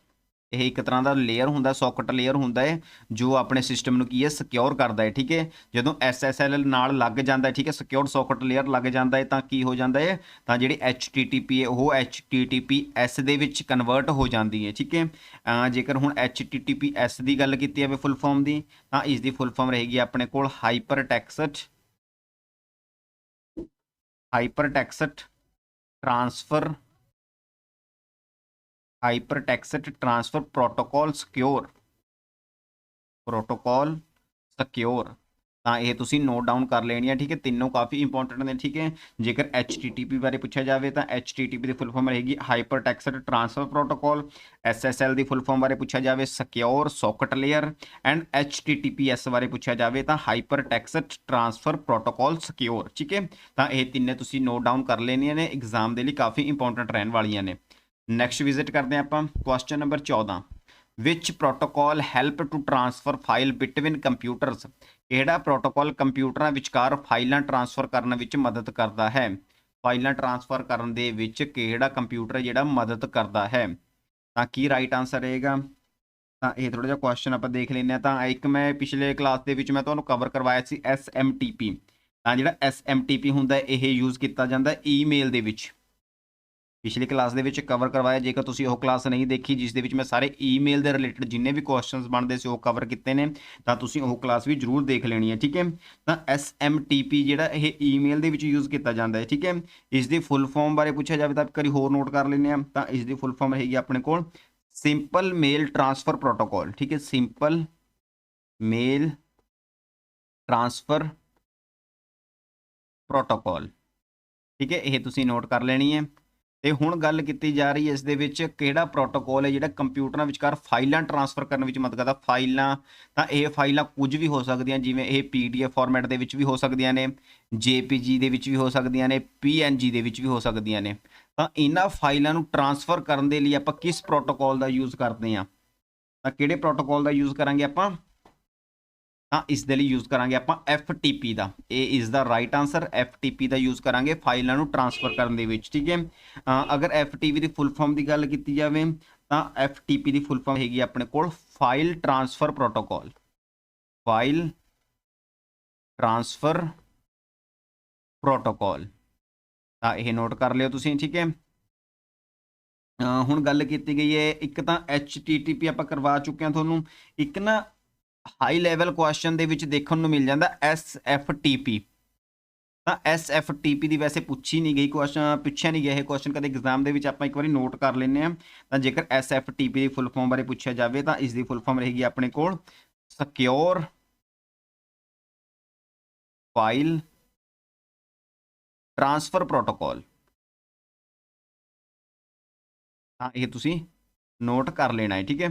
Speaker 1: ਇਹ ਇੱਕ ਤਰ੍ਹਾਂ ਦਾ ਲੇਅਰ ਹੁੰਦਾ, ਸੌਕਟ ਲੇਅਰ ਹੁੰਦਾ ਹੈ ਜੋ ਆਪਣੇ ਸਿਸਟਮ ਨੂੰ ਕੀ ਹੈ ਸਿਕਿਉਰ ਕਰਦਾ ਹੈ ਠੀਕ ਹੈ ਜਦੋਂ SSL ਨਾਲ ਲੱਗ ਜਾਂਦਾ ਹੈ ਠੀਕ ਹੈ ਸਿਕਿਉਰ ਸੌਕਟ ਲੇਅਰ ਲੱਗ ਜਾਂਦਾ ਹੈ ਤਾਂ ਕੀ ਹੋ ਜਾਂਦਾ ਹੈ ਤਾਂ ਜਿਹੜੀ HTTP ਹੈ ਉਹ HTTPS ਦੇ ਵਿੱਚ ਕਨਵਰਟ ਹੋ ਜਾਂਦੀ ਹੈ ਠੀਕ ਹੈ ਜੇਕਰ ਹੁਣ HTTPS ਦੀ ਗੱਲ ਕੀਤੀ ਜਾਵੇ ਫੁੱਲ ਫਾਰਮ ਦੀ, ਤਾਂ ਇਸ ਦੀ ਫੁੱਲ ਫਾਰਮ ਰਹੇਗੀ ਆਪਣੇ ਕੋਲ hyper text hyper text transfer hyper text transfer protocol secure protocol secure ਤਾਂ ਇਹ ਤੁਸੀਂ ਨੋਟ ਡਾਊਨ ਕਰ ਲੈਣੀ ਹੈ ਠੀਕ ਹੈ? ਤਿੰਨੋਂ ਕਾਫੀ ਇੰਪੋਰਟੈਂਟ ਨੇ, ਠੀਕ ਹੈ? ਜੇਕਰ HTTP ਬਾਰੇ ਪੁੱਛਿਆ ਜਾਵੇ ਤਾਂ HTTP ਦੀ ਫੁੱਲ ਫਾਰਮ ਰਹੇਗੀ hyper text transfer protocol SSL ਦੀ ਫੁੱਲ ਫਾਰਮ ਬਾਰੇ ਪੁੱਛਿਆ ਜਾਵੇ secure socket layer and HTTPS ਬਾਰੇ ਪੁੱਛਿਆ ਜਾਵੇ ਤਾਂ hyper text transfer protocol secure ਠੀਕ ਹੈ? ਤਾਂ ਇਹ ਤਿੰਨੇ ਤੁਸੀਂ ਨੋਟ ਡਾਊਨ ਕਰ ਲੈਣੀਆਂ ਨੇ ਐਗਜ਼ਾਮ ਦੇ ਲਈ ਕਾਫੀ ਇੰਪੋਰਟੈਂਟ ਰਹਿਣ ਵਾਲੀਆਂ ਨੇ। ਨੈਕਸਟ ਵਿਜ਼ਿਟ ਕਰਦੇ ਹਾਂ ਆਪਾਂ question number 14 which protocol help to transfer file between computers ਕਿਹੜਾ ਪ੍ਰੋਟੋਕਾਲ ਕੰਪਿਊਟਰਾਂ ਵਿਚਕਾਰ ਫਾਈਲਾਂ ਟ੍ਰਾਂਸਫਰ ਕਰਨ ਵਿੱਚ ਮਦਦ ਕਰਦਾ ਹੈ? ਫਾਈਲਾਂ ਟ੍ਰਾਂਸਫਰ ਕਰਨ ਦੇ ਵਿੱਚ ਕਿਹੜਾ ਕੰਪਿਊਟਰ ਜਿਹੜਾ ਮਦਦ ਕਰਦਾ ਹੈ? ਤਾਂ ਕੀ ਰਾਈਟ ਆਨਸਰ ਰਹੇਗਾ? ਤਾਂ ਇਹ ਥੋੜਾ ਜਿਹਾ ਕੁਐਸਚਨ ਆਪਾਂ ਦੇਖ ਲੈਂਦੇ ਹਾਂ। ਤਾਂ ਇੱਕ ਮੈਂ ਪਿਛਲੇ ਕਲਾਸ ਦੇ ਵਿੱਚ ਮੈਂ ਤੁਹਾਨੂੰ ਕਵਰ ਕਰਵਾਇਆ ਸੀ SMTP ਤਾਂ ਜਿਹੜਾ SMTP ਹੁੰਦਾ ਇਹ ਯੂਜ਼ ਕੀਤਾ ਜਾਂਦਾ ਈਮੇਲ ਦੇ ਵਿੱਚ। ਪਿਛਲੀ ਕਲਾਸ ਦੇ ਵਿੱਚ ਕਵਰ ਕਰਵਾਇਆ। ਜੇਕਰ ਤੁਸੀਂ ਉਹ ਕਲਾਸ ਨਹੀਂ ਦੇਖੀ, ਜਿਸ ਦੇ ਵਿੱਚ ਮੈਂ ਸਾਰੇ ਈਮੇਲ ਦੇ ਰਿਲੇਟਡ ਜਿੰਨੇ ਵੀ ਕੁਐਸਚਨਸ ਬਣਦੇ ਸੀ, ਉਹ ਕਵਰ ਕੀਤੇ ਨੇ, ਤਾਂ ਤੁਸੀਂ ਉਹ ਕਲਾਸ ਵੀ ਜਰੂਰ ਦੇਖ ਲੈਣੀ ਹੈ, ਠੀਕ ਹੈ? ਤਾਂ SMTP ਜਿਹੜਾ ਇਹ ਈਮੇਲ ਦੇ ਵਿੱਚ ਯੂਜ਼ ਕੀਤਾ ਜਾਂਦਾ ਹੈ, ਠੀਕ ਹੈ? ਇਸ ਦੀ ਫੁੱਲ ਫਾਰਮ ਬਾਰੇ ਪੁੱਛਿਆ ਜਾਵੇ ਤਾਂ ਇੱਕ ਹੋਰ ਨੋਟ ਕਰ ਲੈਂਦੇ ਆ ਤਾਂ ਇਸ ਦੀ ਫੁੱਲ ਫਾਰਮ ਰਹੇਗੀ ਆਪਣੇ ਕੋਲ ਸਿੰਪਲ ਮੇਲ ਟ੍ਰਾਂਸਫਰ ਪ੍ਰੋਟੋਕਾਲ ਠੀਕ ਹੈ? ਸਿੰਪਲ ਮੇਲ ਟ੍ਰਾਂਸਫਰ ਪ੍ਰੋਟੋਕਾਲ ਠੀਕ ਹੈ? ਇਹ ਤੁਸੀਂ ਨੋਟ ਕਰ ਲੈਣੀ ਹੈ। ਤੇ ਹੁਣ ਗੱਲ ਕੀਤੀ ਜਾ ਰਹੀ ਹੈ ਇਸ ਦੇ ਵਿੱਚ ਕਿਹੜਾ ਪ੍ਰੋਟੋਕੋਲ ਹੈ ਜਿਹੜਾ ਕੰਪਿਊਟਰਾਂ ਵਿਚਕਾਰ ਫਾਈਲਾਂ ਟ੍ਰਾਂਸਫਰ ਕਰਨ ਵਿੱਚ ਮਦਦ ਕਰਦਾ, ਫਾਈਲਾਂ, ਤਾਂ ਇਹ ਫਾਈਲਾਂ ਕੁਝ ਵੀ ਹੋ ਸਕਦੀਆਂ, ਜਿਵੇਂ ਇਹ ਪੀਡੀਐਫ ਫਾਰਮੈਟ ਦੇ ਵਿੱਚ ਵੀ ਹੋ ਸਕਦੀਆਂ ਨੇ ਜੇਪੀਜੀ ਦੇ ਵਿੱਚ ਵੀ ਹੋ ਸਕਦੀਆਂ ਨੇ ਪੀਐਨਜੀ ਦੇ ਵਿੱਚ ਵੀ ਹੋ ਸਕਦੀਆਂ ਨੇ। ਤਾਂ ਇਹਨਾਂ ਫਾਈਲਾਂ ਨੂੰ ਟ੍ਰਾਂਸਫਰ ਕਰਨ ਦੇ ਲਈ ਆਪਾਂ ਕਿਸ ਪ੍ਰੋਟੋਕੋਲ ਦਾ ਯੂਜ਼ ਕਰਦੇ ਹਾਂ? ਤਾਂ ਕਿਹੜੇ ਪ੍ਰੋਟੋਕੋਲ ਦਾ ਯੂਜ਼ ਕਰਾਂਗੇ ਆਪਾਂ? ਤਾਂ ਇਸ ਦੇ ਲਈ ਯੂਜ਼ ਕਰਾਂਗੇ ਆਪਾਂ FTP ਦਾ। ਇਹ ਇਸ ਦਾ ਰਾਈਟ ਆਨਸਰ FTP ਦਾ ਯੂਜ਼ ਕਰਾਂਗੇ ਫਾਈਲਾਂ ਨੂੰ ਟ੍ਰਾਂਸਫਰ ਕਰਨ ਦੇ ਵਿੱਚ ਠੀਕ ਹੈ? ਅ, ਅਗਰ FTP ਦੀ ਫੁੱਲ ਫਾਰਮ ਦੀ ਗੱਲ ਕੀਤੀ ਜਾਵੇ ਤਾਂ FTP ਦੀ ਫੁੱਲ ਫਾਰਮ ਹੈਗੀ ਆਪਣੇ ਕੋਲ file transfer protocol file transfer protocol ਤਾਂ ਇਹ ਨੋਟ ਕਰ ਲਿਓ ਤੁਸੀਂ ਠੀਕ ਹੈ? ਹੁਣ ਗੱਲ ਕੀਤੀ ਗਈ ਹੈ ਇੱਕ ਤਾਂ HTTP ਆਪਾਂ ਕਰਵਾ ਚੁੱਕੇ ਹਾਂ ਤੁਹਾਨੂੰ। ਇੱਕ ਨਾ ਹਾਈ ਲੈਵਲ ਕੁਐਸਚਨ ਦੇ ਵਿੱਚ ਦੇਖਣ ਨੂੰ ਮਿਲ ਜਾਂਦਾ SFTP ਤਾਂ SFTP ਦੀ ਵੈਸੇ ਪੁੱਛੀ ਨਹੀਂ ਗਈ ਕੁਐਸਚਨ, ਪੁੱਛਿਆ ਨਹੀਂ ਗਿਆ ਇਹ ਕੁਐਸਚਨ, ਕਦੇ ਐਗਜ਼ਾਮ ਦੇ ਵਿੱਚ ਆਪਾਂ ਇੱਕ ਵਾਰੀ ਨੋਟ ਕਰ ਲੈਂਦੇ ਆ ਤਾਂ ਜੇਕਰ SFTP ਦੀ ਫੁੱਲ ਫਾਰਮ ਬਾਰੇ ਪੁੱਛਿਆ ਜਾਵੇ ਤਾਂ ਇਸ ਦੀ ਫੁੱਲ ਫਾਰਮ ਰਹੇਗੀ ਆਪਣੇ ਕੋਲ। ਸਿਕਿਉਰ ਫਾਈਲ ਟ੍ਰਾਂਸਫਰ ਪ੍ਰੋਟੋਕਾਲ ਤਾਂ ਇਹ ਤੁਸੀਂ ਨੋਟ ਕਰ ਲੈਣਾ ਹੈ, ਠੀਕ ਹੈ?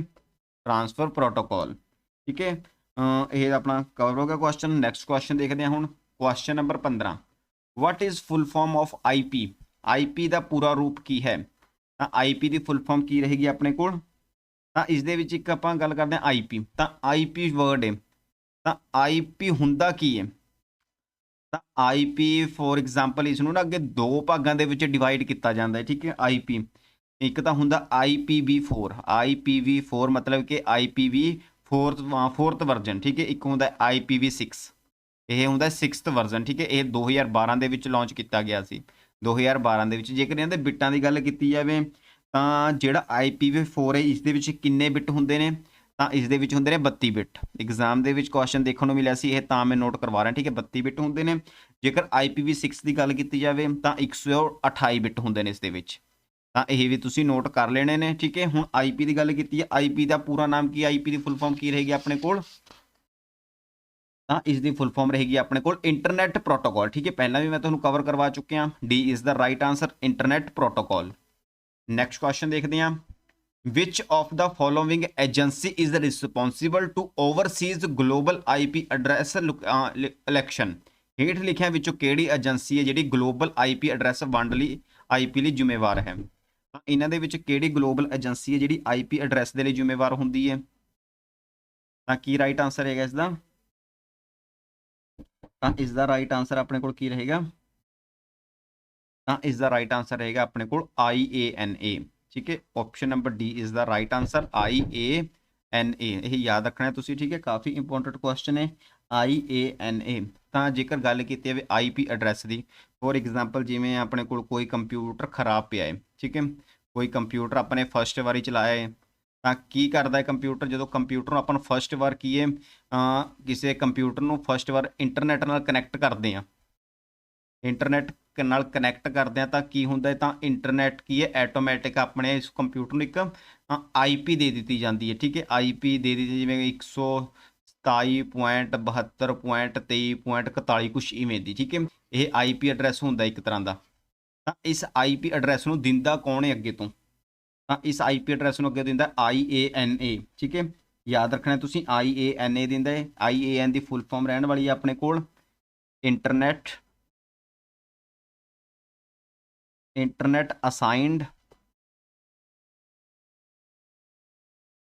Speaker 1: ਟ੍ਰਾਂਸਫਰ ਪ੍ਰੋਟੋਕਾਲ ਠੀਕ ਹੈ? ਇਹ ਆਪਣਾ ਕਵਰ ਹੋ ਗਿਆ ਕੁਐਸਚਨ ਨੈਕਸਟ ਕੁਐਸਚਨ ਦੇਖਦੇ ਹਾਂ ਹੁਣ। Question number 15 what is full form of IP IP ਦਾ ਪੂਰਾ ਰੂਪ ਕੀ ਹੈ? ਤਾਂ ਆਈਪੀ ਦੀ ਫੁੱਲ ਫਾਰਮ ਕੀ ਰਹੇਗੀ ਆਪਣੇ ਕੋਲ? ਤਾਂ ਇਸ ਦੇ ਵਿੱਚ ਇੱਕ ਆਪਾਂ ਗੱਲ ਕਰਦੇ ਹਾਂ ਆਈਪੀ ਤਾਂ ਆਈਪੀ ਵਰਡ ਹੈ। ਤਾਂ ਆਈਪੀ ਹੁੰਦਾ ਕੀ ਹੈ? ਤਾਂ ਆਈਪੀ ਫੋਰ ਐਗਜ਼ਾਮਪਲ ਇਸ ਨੂੰ ਨਾ ਅੱਗੇ ਦੋ ਭਾਗਾਂ ਦੇ ਵਿੱਚ ਡਿਵਾਈਡ ਕੀਤਾ ਜਾਂਦਾ ਹੈ। ਠੀਕ ਹੈ? ਆਈਪੀ ਇੱਕ ਤਾਂ ਹੁੰਦਾ IPv4 IPv4 ਮਤਲਬ ਕਿ IPv 4th 4th ਵਰਜ਼ਨ ਠੀਕ ਹੈ? ਇੱਕ ਹੁੰਦਾ IPv6 ਇਹ ਹੁੰਦਾ 6th ਵਰਜ਼ਨ ਠੀਕ ਹੈ? ਇਹ 2012 ਦੇ ਵਿੱਚ ਲਾਂਚ ਕੀਤਾ ਗਿਆ ਸੀ। 2012 ਦੇ ਵਿੱਚ ਜੇਕਰ ਇਹਨਾਂ ਦੇ ਬਿੱਟਾਂ ਦੀ ਗੱਲ ਕੀਤੀ ਜਾਵੇ, ਤਾਂ ਜਿਹੜਾ IPv4 ਹੈ ਇਸ ਦੇ ਵਿੱਚ ਕਿੰਨੇ ਬਿੱਟ ਹੁੰਦੇ ਨੇ? ਤਾਂ ਇਸ ਦੇ ਵਿੱਚ ਹੁੰਦੇ ਨੇ 32 ਬਿੱਟ। ਐਗਜ਼ਾਮ ਦੇ ਵਿੱਚ ਕੁਐਸਚਨ ਦੇਖਣ ਨੂੰ ਮਿਲਿਆ ਸੀ, ਇਹ ਤਾਂ ਮੈਂ ਨੋਟ ਕਰਵਾ ਰਿਹਾ, ਠੀਕ ਹੈ? 32 ਬਿੱਟ ਹੁੰਦੇ ਨੇ। ਜੇਕਰ IPv6 ਦੀ ਗੱਲ ਕੀਤੀ ਜਾਵੇ, ਤਾਂ 128 ਬਿੱਟ ਹੁੰਦੇ ਨੇ ਇਸ ਦੇ ਵਿੱਚ। ਤਾਂ ਇਹ ਵੀ ਤੁਸੀਂ ਨੋਟ ਕਰ ਲੈਣੇ ਨੇ, ਠੀਕ ਹੈ? ਹੁਣ ਆਈਪੀ ਦੀ ਗੱਲ ਕੀਤੀ ਹੈ ਆਈਪੀ ਦਾ ਪੂਰਾ ਨਾਮ ਕੀ ਆਈਪੀ ਦੀ ਫੁੱਲ ਫਾਰਮ ਕੀ ਰਹੇਗੀ ਆਪਣੇ ਕੋਲ? ਤਾਂ ਇਸ ਦੀ ਫੁੱਲ ਫਾਰਮ ਰਹੇਗੀ ਆਪਣੇ ਕੋਲ ਇੰਟਰਨੈਟ ਪ੍ਰੋਟੋਕਾਲ ਠੀਕ ਹੈ? ਪਹਿਲਾਂ ਵੀ ਮੈਂ ਤੁਹਾਨੂੰ ਕਵਰ ਕਰਵਾ ਚੁੱਕਿਆ D is the right answer internet protocol next question ਦੇਖਦੇ ਹਾਂ। Which of the following agency is responsible to overseas global IP address uh, election? ਹੇਠ ਲਿਖਿਆ ਵਿੱਚੋਂ ਕਿਹੜੀ ਏਜੰਸੀ ਹੈ ਜਿਹੜੀ ਗਲੋਬਲ IP ਐਡਰੈਸ ਵੰਡ ਲਈ IP ਲਈ ਜ਼ਿੰਮੇਵਾਰ ਹੈ? ਤਾਂ ਇਹਨਾਂ ਦੇ ਵਿੱਚ ਕਿਹੜੀ ਗਲੋਬਲ ਏਜੰਸੀ ਹੈ, ਜਿਹੜੀ IP ਐਡਰੈਸ ਦੇ ਲਈ ਜ਼ਿੰਮੇਵਾਰ ਹੁੰਦੀ ਹੈ? ਤਾਂ ਕੀ ਰਾਈਟ ਆਨਸਰ ਹੈਗਾ ਇਸ ਦਾ ਤਾਂ ਇਸ ਦਾ ਰਾਈਟ ਆਨਸਰ ਆਪਣੇ ਕੋਲ ਕੀ ਰਹੇਗਾ? ਤਾਂ ਇਸ ਦਾ ਰਾਈਟ ਆਨਸਰ ਰਹੇਗਾ ਆਪਣੇ ਕੋਲ IANA ਠੀਕ ਹੈ? ਆਪਸ਼ਨ ਨੰਬਰ ਡੀ ਇਸ ਦਾ ਰਾਈਟ ਆਨਸਰ ਆਈ ਏ ਐਨ ਏ ਇਹ ਯਾਦ ਰੱਖਣਾ ਤੁਸੀਂ, ਠੀਕ ਹੈ? ਕਾਫੀ ਇੰਪੋਰਟੈਂਟ ਕੁਐਸਚਨ ਹੈ ਆਈ ਏ ਐਨ ਏ ਤਾਂ ਜੇਕਰ ਗੱਲ ਕੀਤੀ ਜਾਵੇ ਆਈਪੀ ਐਡਰੈਸ ਦੀ ਫੋਰ ਐਗਜ਼ਾਮਪਲ ਜਿਵੇਂ ਆਪਣੇ ਕੋਲ ਕੋਈ ਕੰਪਿਊਟਰ ਖਰਾਬ ਪਿਆ ਹੈ ਠੀਕ ਹੈ, ਕੋਈ ਕੰਪਿਊਟਰ ਆਪਣੇ ਫਸਟ ਵਾਰੀ ਚਲਾਇਆ ਹੈ, ਤਾਂ ਕੀ ਕਰਦਾ ਹੈ ਕੰਪਿਊਟਰ ਜਦੋਂ ਕੰਪਿਊਟਰ ਨੂੰ ਆਪਾਂ ਫਸਟ ਵਾਰ ਕੀ ਹੈ ਕਿਸੇ ਕੰਪਿਊਟਰ ਨੂੰ ਫਸਟ ਵਾਰ ਇੰਟਰਨੈਟ ਨਾਲ ਕਨੈਕਟ ਕਰਦੇ ਆ ਇੰਟਰਨੈਟ ਨਾਲ ਕਨੈਕਟ ਕਰਦੇ ਆ ਤਾਂ ਕੀ ਹੁੰਦਾ ਹੈ, ਤਾਂ ਇੰਟਰਨੈਟ ਕੀ ਹੈ ਆਟੋਮੈਟਿਕ ਆਪਣੇ ਇਸ ਕੰਪਿਊਟਰ ਨੂੰ ਇੱਕ ਆਈਪੀ ਦੇ ਦਿੱਤੀ ਜਾਂਦੀ ਹੈ, ਠੀਕ ਹੈ ਆਈਪੀ ਦੇ ਦਿੱਤੀ ਜਿਵੇਂ 127.72.23.41 ਕੁਛ ਇਵੇਂ ਦੀ, ਠੀਕ ਹੈ। ਇਹ ਆਈਪੀ ਐਡਰੈਸ ਹੁੰਦਾ ਇੱਕ ਤਰ੍ਹਾਂ ਦਾ। ਤਾਂ ਇਸ ਆਈਪੀ ਐਡਰੈਸ ਨੂੰ ਦਿੰਦਾ ਕੌਣ ਹੈ ਅੱਗੇ ਤੋਂ? ਤਾਂ ਇਸ ਆਈਪੀ ਐਡਰੈਸ ਨੂੰ ਅੱਗੇ ਦਿੰਦਾ IANA ਠੀਕ ਹੈ? ਯਾਦ ਰੱਖਣਾ ਤੁਸੀਂ IANA ਦਿੰਦਾ ਹੈ। IAN ਦੀ ਫੁੱਲ ਫਾਰਮ ਰਹਿਣ ਵਾਲੀ ਹੈ ਆਪਣੇ ਕੋਲ। Internet internet assigned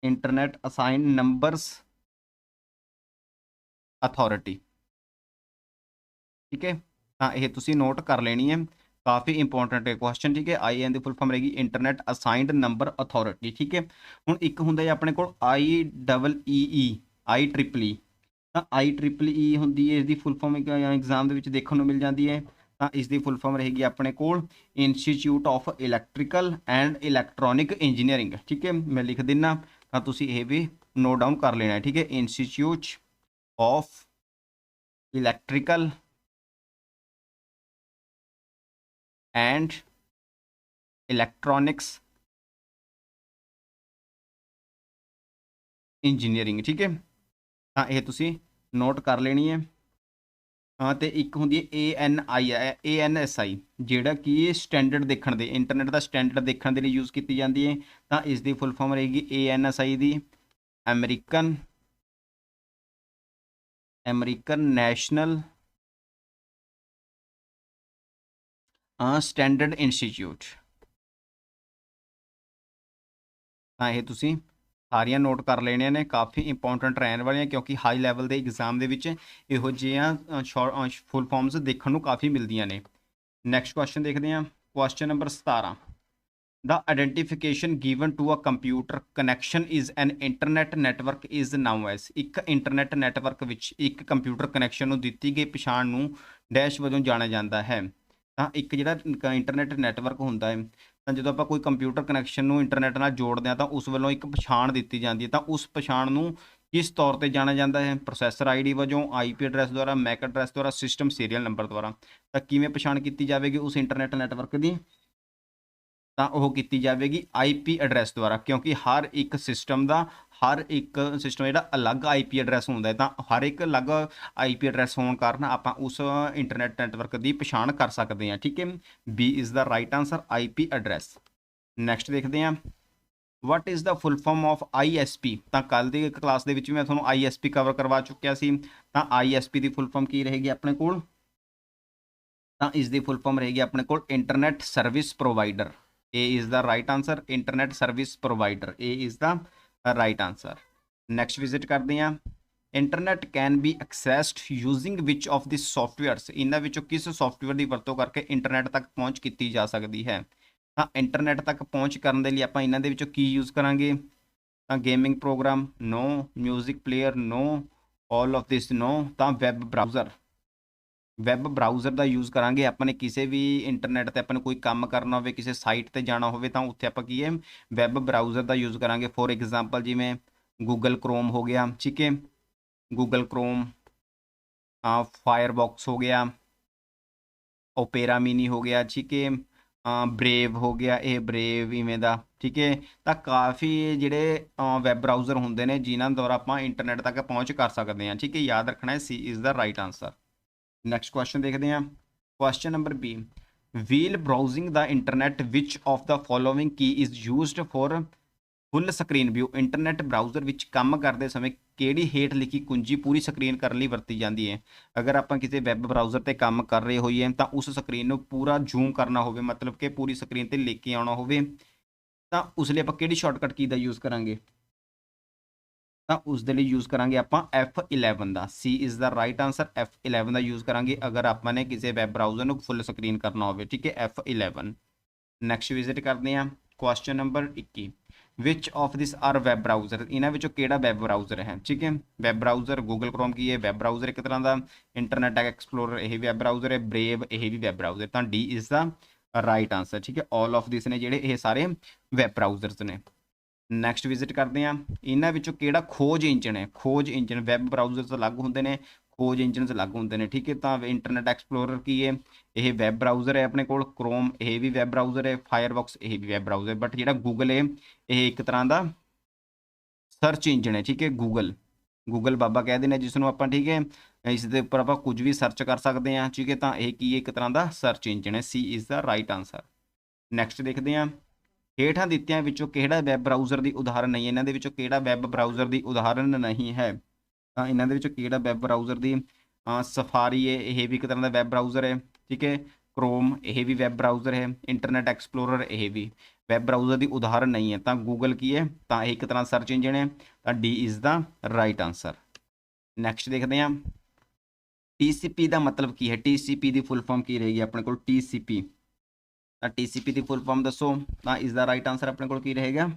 Speaker 1: internet assign numbers authority ਠੀਕ ਹੈ? ਤਾਂ ਇਹ ਤੁਸੀਂ ਨੋਟ ਕਰ ਲੈਣੀ ਹੈ। ਕਾਫੀ ਇੰਪੋਰਟੈਂਟ ਹੈ ਕੁਐਸਚਨ ਠੀਕ ਹੈ? ਆਈ ਐਨ ਦੀ ਫੁੱਲ ਫਾਰਮ ਰਹੇਗੀ ਇੰਟਰਨੈਟ ਅਸਾਈਨਡ ਨੰਬਰ ਅਥਾਰਟੀ ਠੀਕ ਹੈ? ਹੁਣ ਇੱਕ ਹੁੰਦਾ ਹੈ ਆਪਣੇ ਕੋਲ I double E E I triple ਈ ਤਾਂ ਆਈ ਟ੍ਰਿਪਲ ਈ ਹੁੰਦੀ ਹੈ ਇਸ ਦੀ ਫੁੱਲ ਫਾਰਮ ਐਗਜ਼ਾਮ ਦੇ ਵਿੱਚ ਦੇਖਣ ਨੂੰ ਮਿਲ ਜਾਂਦੀ ਹੈ, ਤਾਂ ਇਸ ਦੀ ਫੁੱਲ ਫਾਰਮ ਰਹੇਗੀ ਆਪਣੇ ਕੋਲ institute of electrical and electronic engineering ਠੀਕ ਹੈ? ਮੈਂ ਲਿਖ ਦਿੰਨਾ, ਤਾਂ ਤੁਸੀਂ ਇਹ ਵੀ ਨੋਟ ਡਾਊਨ ਕਰ ਲੈਣਾ ਹੈ, ਠੀਕ ਹੈ? Institute of electrical and electronics engineering, ਠੀਕ ਹੈ? ਤਾਂ ਇਹ ਤੁਸੀਂ ਨੋਟ ਕਰ ਲੈਣੀ ਹੈ। ਹਾਂ, ਤੇ ਇੱਕ ਹੁੰਦੀ ਹੈ ਏ ਐਨ ਆਈ ਏ ਐਨ ANI ਆਈ, ਜਿਹੜਾ ਕਿ ਸਟੈਂਡਰਡ ਦੇਖਣ ਦੇ, ਇੰਟਰਨੈਟ ਦਾ ਸਟੈਂਡਰਡ ਦੇਖਣ ਦੇ ਲਈ ਯੂਜ਼ ਕੀਤੀ ਜਾਂਦੀ ਹੈ। ਤਾਂ ਇਸ ਦੀ ਫੁੱਲ ਫਾਰਮ ਰਹੇਗੀ I the, American American national standard institute. ਤਾਂ ਇਹ ਤੁਸੀਂ ਸਾਰੀਆਂ ਨੋਟ ਕਰ ਲੈਣੀਆਂ ਨੇ, ਕਾਫੀ ਇੰਪੋਰਟੈਂਟ ਰਹਿਣ ਵਾਲੀਆਂ, ਕਿਉਂਕਿ ਹਾਈ ਲੈਵਲ ਦੇ ਐਗਜ਼ਾਮ ਦੇ ਵਿੱਚ ਇਹੋ ਜਿਹੀਆਂ ਫੁੱਲ ਫਾਰਮਸ ਦੇਖਣ ਨੂੰ ਕਾਫੀ ਮਿਲਦੀਆਂ ਨੇ। ਨੈਕਸਟ ਕੁਐਸਚਨ ਦੇਖਦੇ ਹਾਂ। ਕੁਐਸਚਨ ਨੰਬਰ 17 ਦਾ identification given to a computer connection is an internet network is known as ਇੱਕ ਇੰਟਰਨੈਟ ਨੈਟਵਰਕ ਵਿੱਚ ਇੱਕ ਕੰਪਿਊਟਰ ਕਨੈਕਸ਼ਨ ਨੂੰ ਦਿੱਤੀ ਗਈ ਪਛਾਣ ਨੂੰ ਡੈਸ਼ ਵਜੋਂ ਜਾਣਿਆ ਜਾਂਦਾ ਹੈ। ਤਾਂ ਇੱਕ ਜਿਹੜਾ ਇੰਟਰਨੈਟ ਨੈਟਵਰਕ ਹੁੰਦਾ ਹੈ ਤਾਂ ਜਦੋਂ ਆਪਾਂ ਕੋਈ ਕੰਪਿਊਟਰ ਕਨੈਕਸ਼ਨ ਨੂੰ ਇੰਟਰਨੈਟ ਨਾਲ ਜੋੜਦੇ ਹਾਂ ਤਾਂ ਉਸ ਵੱਲੋਂ ਇੱਕ ਪਛਾਣ ਦਿੱਤੀ ਜਾਂਦੀ ਹੈ ਤਾਂ ਉਸ ਪਛਾਣ ਨੂੰ ਕਿਸ ਤੌਰ ਤੇ ਜਾਣਿਆ ਜਾਂਦਾ ਹੈ? ਪ੍ਰੋਸੈਸਰ ਆਈਡੀ ਵਜੋਂ ਆਈਪੀ ਐਡਰੈਸ ਦੁਆਰਾ ਮੈਕ ਐਡਰੈਸ ਦੁਆਰਾ ਸਿਸਟਮ ਸੀਰੀਅਲ ਨੰਬਰ ਦੁਆਰਾ। ਤਾਂ ਕਿਵੇਂ ਪਛਾਣ ਕੀਤੀ ਜਾਵੇਗੀ ਉਸ ਇੰਟਰਨੈਟ ਨੈਟਵਰਕ ਦੀ? ਤਾਂ ਉਹ ਕੀਤੀ ਜਾਵੇਗੀ ਆਈਪੀ ਐਡਰੈਸ ਦੁਆਰਾ, ਕਿਉਂਕਿ ਹਰ ਇੱਕ ਸਿਸਟਮ ਦਾ ਹਰ ਇੱਕ ਸਿਸਟਮ ਜਿਹੜਾ ਅਲੱਗ ਆਈਪੀ ਐਡਰੈਸ ਹੁੰਦਾ ਹੈ, ਤਾਂ ਹਰ ਇੱਕ ਅਲੱਗ ਆਈਪੀ ਐਡਰੈਸ ਹੋਣ ਕਾਰਨ ਆਪਾਂ ਉਸ ਇੰਟਰਨੈਟ ਨੈਟਵਰਕ ਦੀ ਪਛਾਣ ਕਰ ਸਕਦੇ ਹਾਂ। ਠੀਕ ਹੈ? B is the right answer IP address next ਦੇਖਦੇ ਹਾਂ। What is the full form of ISP ਤਾਂ ਕੱਲ ਦੀ ਕਲਾਸ ਦੇ ਵਿੱਚ ਵੀ ਮੈਂ ਤੁਹਾਨੂੰ ਆਈਐਸਪੀ ਕਵਰ ਕਰਵਾ ਚੁੱਕਿਆ ਸੀ। ਤਾਂ ਆਈਐਸਪੀ ਦੀ ਫੁੱਲ ਫਾਰਮ ਕੀ ਰਹੇਗੀ ਆਪਣੇ ਕੋਲ? ਤਾਂ ਇਸ ਦੀ ਫੁੱਲ ਫਾਰਮ ਰਹੇਗੀ ਆਪਣੇ ਕੋਲ internet service provider A is the right answer internet service provider A is the right answer next visit ਕਰਦੇ ਹਾਂ। Internet can be accessed using which of the softwares? ਇਹਨਾਂ ਵਿੱਚੋਂ ਕਿਸ ਸੌਫਟਵੇਅਰ ਦੀ ਵਰਤੋਂ ਕਰਕੇ ਇੰਟਰਨੈਟ ਤੱਕ ਪਹੁੰਚ ਕੀਤੀ ਜਾ ਸਕਦੀ ਹੈ? ਤਾਂ ਇੰਟਰਨੈਟ ਤੱਕ ਪਹੁੰਚ ਕਰਨ ਦੇ ਲਈ ਆਪਾਂ ਇਹਨਾਂ ਦੇ ਵਿੱਚੋਂ ਕੀ ਯੂਜ਼ ਕਰਾਂਗੇ? ਤਾਂ gaming program no 뮤직 player no all of this no ਤਾਂ ਵੈਬ ਬ੍ਰਾਊਜ਼ਰ ਵੈਬ ਬਰਾਊਜ਼ਰ ਦਾ ਯੂਜ਼ ਕਰਾਂਗੇ, ਆਪਾਂ ਨੇ ਕਿਸੇ ਵੀ ਇੰਟਰਨੈਟ ਤੇ ਆਪਾਂ ਨੂੰ ਕੋਈ ਕੰਮ ਕਰਨਾ ਹੋਵੇ, ਕਿਸੇ ਸਾਈਟ ਤੇ ਜਾਣਾ ਹੋਵੇ, ਤਾਂ ਉੱਥੇ ਆਪਾਂ ਕੀ ਹੈ ਵੈਬ ਬਰਾਊਜ਼ਰ ਦਾ ਯੂਜ਼ ਕਰਾਂਗੇ। ਫੋਰ ਐਗਜ਼ਾਮਪਲ ਜਿਵੇਂ ਗੂਗਲ ਕ੍ਰੋਮ ਹੋ ਗਿਆ, ਠੀਕ ਹੈ? ਗੂਗਲ ਕ੍ਰੋਮ ਆ ਫਾਇਰਬੌਕਸ ਹੋ ਗਿਆ ਓਪੇਰਾ ਮਿਨੀ ਹੋ ਗਿਆ, ਠੀਕ ਹੈ? ਬ੍ਰੇਵ ਹੋ ਗਿਆ, ਇਹ ਬ੍ਰੇਵ ਇਵੇਂ ਦਾ, ਠੀਕ ਹੈ? ਤਾਂ ਕਾਫੀ ਜਿਹੜੇ ਵੈਬ ਬਰਾਊਜ਼ਰ ਹੁੰਦੇ ਨੇ, ਜਿਨ੍ਹਾਂ ਦੁਆਰਾ ਆਪਾਂ ਇੰਟਰਨੈਟ ਤੱਕ ਪਹੁੰਚ ਕਰ ਸਕਦੇ ਹਾਂ, ਠੀਕ ਹੈ? ਯਾਦ ਰੱਖਣਾ ਹੈ C is the right answer next question ਦੇਖਦੇ ਹਾਂ। Question number B while browsing the internet which of the following key is used for full screen view internet browser ਵਿੱਚ ਕੰਮ ਕਰਦੇ ਸਮੇਂ ਕਿਹੜੀ ਹੇਠ ਲਿਖੀ ਕੁੰਜੀ ਪੂਰੀ ਸਕਰੀਨ ਕਰਨ ਲਈ ਵਰਤੀ ਜਾਂਦੀ ਹੈ? ਅਗਰ ਆਪਾਂ ਕਿਸੇ ਵੈਬ ਬਰਾਊਜ਼ਰ ਤੇ ਕੰਮ ਕਰ ਰਹੇ ਹੋਈਏ, ਤਾਂ ਉਸ ਸਕਰੀਨ ਨੂੰ ਪੂਰਾ ਜ਼ੂਮ ਕਰਨਾ ਹੋਵੇ, ਮਤਲਬ ਕਿ ਪੂਰੀ ਸਕਰੀਨ ਤੇ ਲੈ ਕੇ ਆਉਣਾ ਹੋਵੇ, ਤਾਂ ਉਸ ਲਈ ਆਪਾਂ ਕਿਹੜੀ ਸ਼ਾਰਟਕਟ ਕੀ ਦਾ ਯੂਜ਼ ਕਰਾਂਗੇ? ਤਾਂ ਉਸ ਦੇ ਲਈ ਯੂਜ਼ ਕਰਾਂਗੇ ਆਪਾਂ F11 ਦਾ। C is the right answer F11 ਦਾ ਯੂਜ਼ ਕਰਾਂਗੇ। ਅਗਰ ਆਪਾਂ ਨੇ ਕਿਸੇ ਵੈਬ ਬਰਾਊਜ਼ਰ ਨੂੰ ਫੁੱਲ ਸਕਰੀਨ ਕਰਨਾ ਹੋਵੇ, ਠੀਕ ਹੈ F11 ਨੈਕਸਟ ਵਿਜ਼ਿਟ ਕਰਦੇ ਹਾਂ। Question number 21 which of this are web browser ਇਹਨਾਂ ਵਿੱਚੋਂ ਕਿਹੜਾ ਵੈਬ ਬਰਾਊਜ਼ਰ ਹੈ? ਠੀਕ ਹੈ। ਵੈਬ ਬਰਾਊਜ਼ਰ ਗੂਗਲ ਕ੍ਰੋਮ ਕੀ ਹੈ? ਵੈਬ ਬਰਾਊਜ਼ਰ ਇੱਕ ਤਰ੍ਹਾਂ ਦਾ ਇੰਟਰਨੈਟ ਐਕਸਪਲੋਰਰ ਇਹ ਵੀ ਵੈਬ ਬਰਾਊਜ਼ਰ ਹੈ। ਬ੍ਰੇਵ ਇਹ ਵੀ ਵੈਬ ਬਰਾਊਜ਼ਰ ਤਾਂ D is the right answer ਠੀਕ ਹੈ। ਆਲ ਆਫ ਦਿਸ ਨੇ ਜਿਹੜੇ ਇਹ ਸਾਰੇ ਵੈਬ ਬਰਾਊਜ਼ਰਸ ਨੇ। ਨੈਕਸਟ ਵਿਜ਼ਿਟ ਕਰਦੇ ਹਾਂ। ਇਹਨਾਂ ਵਿੱਚੋਂ ਕਿਹੜਾ ਖੋਜ ਇੰਜਨ ਹੈ? ਖੋਜ ਇੰਜਨ ਵੈਬ ਬਰਾਊਜ਼ਰਸ ਅਲੱਗ ਹੁੰਦੇ ਨੇ, ਖੋਜ ਇੰਜਨਸ ਅਲੱਗ ਹੁੰਦੇ ਨੇ, ਠੀਕ ਹੈ? ਤਾਂ ਇੰਟਰਨੈਟ ਐਕਸਪਲੋਰਰ ਕੀ ਹੈ? ਇਹ ਵੈਬ ਬਰਾਊਜ਼ਰ ਹੈ ਆਪਣੇ ਕੋਲ ਕ੍ਰੋਮ ਇਹ ਵੀ ਵੈਬ ਬਰਾਊਜ਼ਰ ਹੈ ਫਾਇਰਬੌਕਸ ਇਹ ਵੀ ਵੈਬ ਬਰਾਊਜ਼ਰ ਬਟ ਜਿਹੜਾ ਗੂਗਲ ਹੈ, ਇਹ ਇੱਕ ਤਰ੍ਹਾਂ ਦਾ ਸਰਚ ਇੰਜਨ ਹੈ, ਠੀਕ ਹੈ? ਗੂਗਲ ਗੂਗਲ ਬਾਬਾ ਕਹਿ ਦਿੰਦੇ ਜਿਸ ਨੂੰ ਆਪਾਂ, ਠੀਕ ਹੈ? ਇਸ ਦੇ ਉੱਪਰ ਆਪਾਂ ਕੁਝ ਵੀ ਸਰਚ ਕਰ ਸਕਦੇ ਹਾਂ, ਠੀਕ ਹੈ? ਤਾਂ ਇਹ ਕੀ ਹੈ? ਇੱਕ ਤਰ੍ਹਾਂ ਦਾ ਸਰਚ ਇੰਜਨ ਹੈ। C is the right answer next ਦੇਖਦੇ ਹਾਂ। ਹੇਠਾਂ ਦਿੱਤਿਆਂ ਵਿੱਚੋਂ ਕਿਹੜਾ ਵੈਬ ਬਰਾਊਜ਼ਰ ਦੀ ਉਦਾਹਰਨ ਨਹੀਂ ਹੈ ਇਹਨਾਂ ਦੇ ਵਿੱਚੋਂ ਕਿਹੜਾ ਵੈਬ ਬਰਾਊਜ਼ਰ ਦੀ ਉਦਾਹਰਨ ਨਹੀਂ ਹੈ? ਤਾਂ ਇਹਨਾਂ ਦੇ ਵਿੱਚੋਂ ਕਿਹੜਾ ਵੈਬ ਬਰਾਊਜ਼ਰ ਦੀ ਸਫਾਰੀ ਹੈ, ਇਹ ਵੀ ਇੱਕ ਤਰ੍ਹਾਂ ਦਾ ਵੈਬ ਬਰਾਊਜ਼ਰ ਹੈ, ਠੀਕ ਹੈ? ਕ੍ਰੋਮ ਇਹ ਵੀ ਵੈਬ ਬਰਾਊਜ਼ਰ ਹੈ ਇੰਟਰਨੈਟ ਐਕਸਪਲੋਰਰ ਇਹ ਵੀ ਵੈਬ ਬਰਾਊਜ਼ਰ ਦੀ ਉਦਾਹਰਨ ਨਹੀਂ ਹੈ, ਤਾਂ ਗੂਗਲ ਕੀ ਹੈ? ਤਾਂ ਇਹ ਇੱਕ ਤਰ੍ਹਾਂ ਸਰਚ ਇੰਜਨ ਹੈ, ਤਾਂ D is the right answer next ਦੇਖਦੇ ਹਾਂ। TCP ਦਾ ਮਤਲਬ ਕੀ ਹੈ? TCP ਦੀ ਫੁੱਲ ਫਾਰਮ ਕੀ ਰਹੇਗੀ? ਆਪਣੇ ਕੋਲ TCP ਤਾਂ TCP ਦੀ ਫੁੱਲ ਫਾਰਮ ਦੱਸੋ ਤਾਂ ਇਸ ਦਾ ਰਾਈਟ ਆਨਸਰ ਆਪਣੇ ਕੋਲ ਕੀ ਰਹੇਗਾ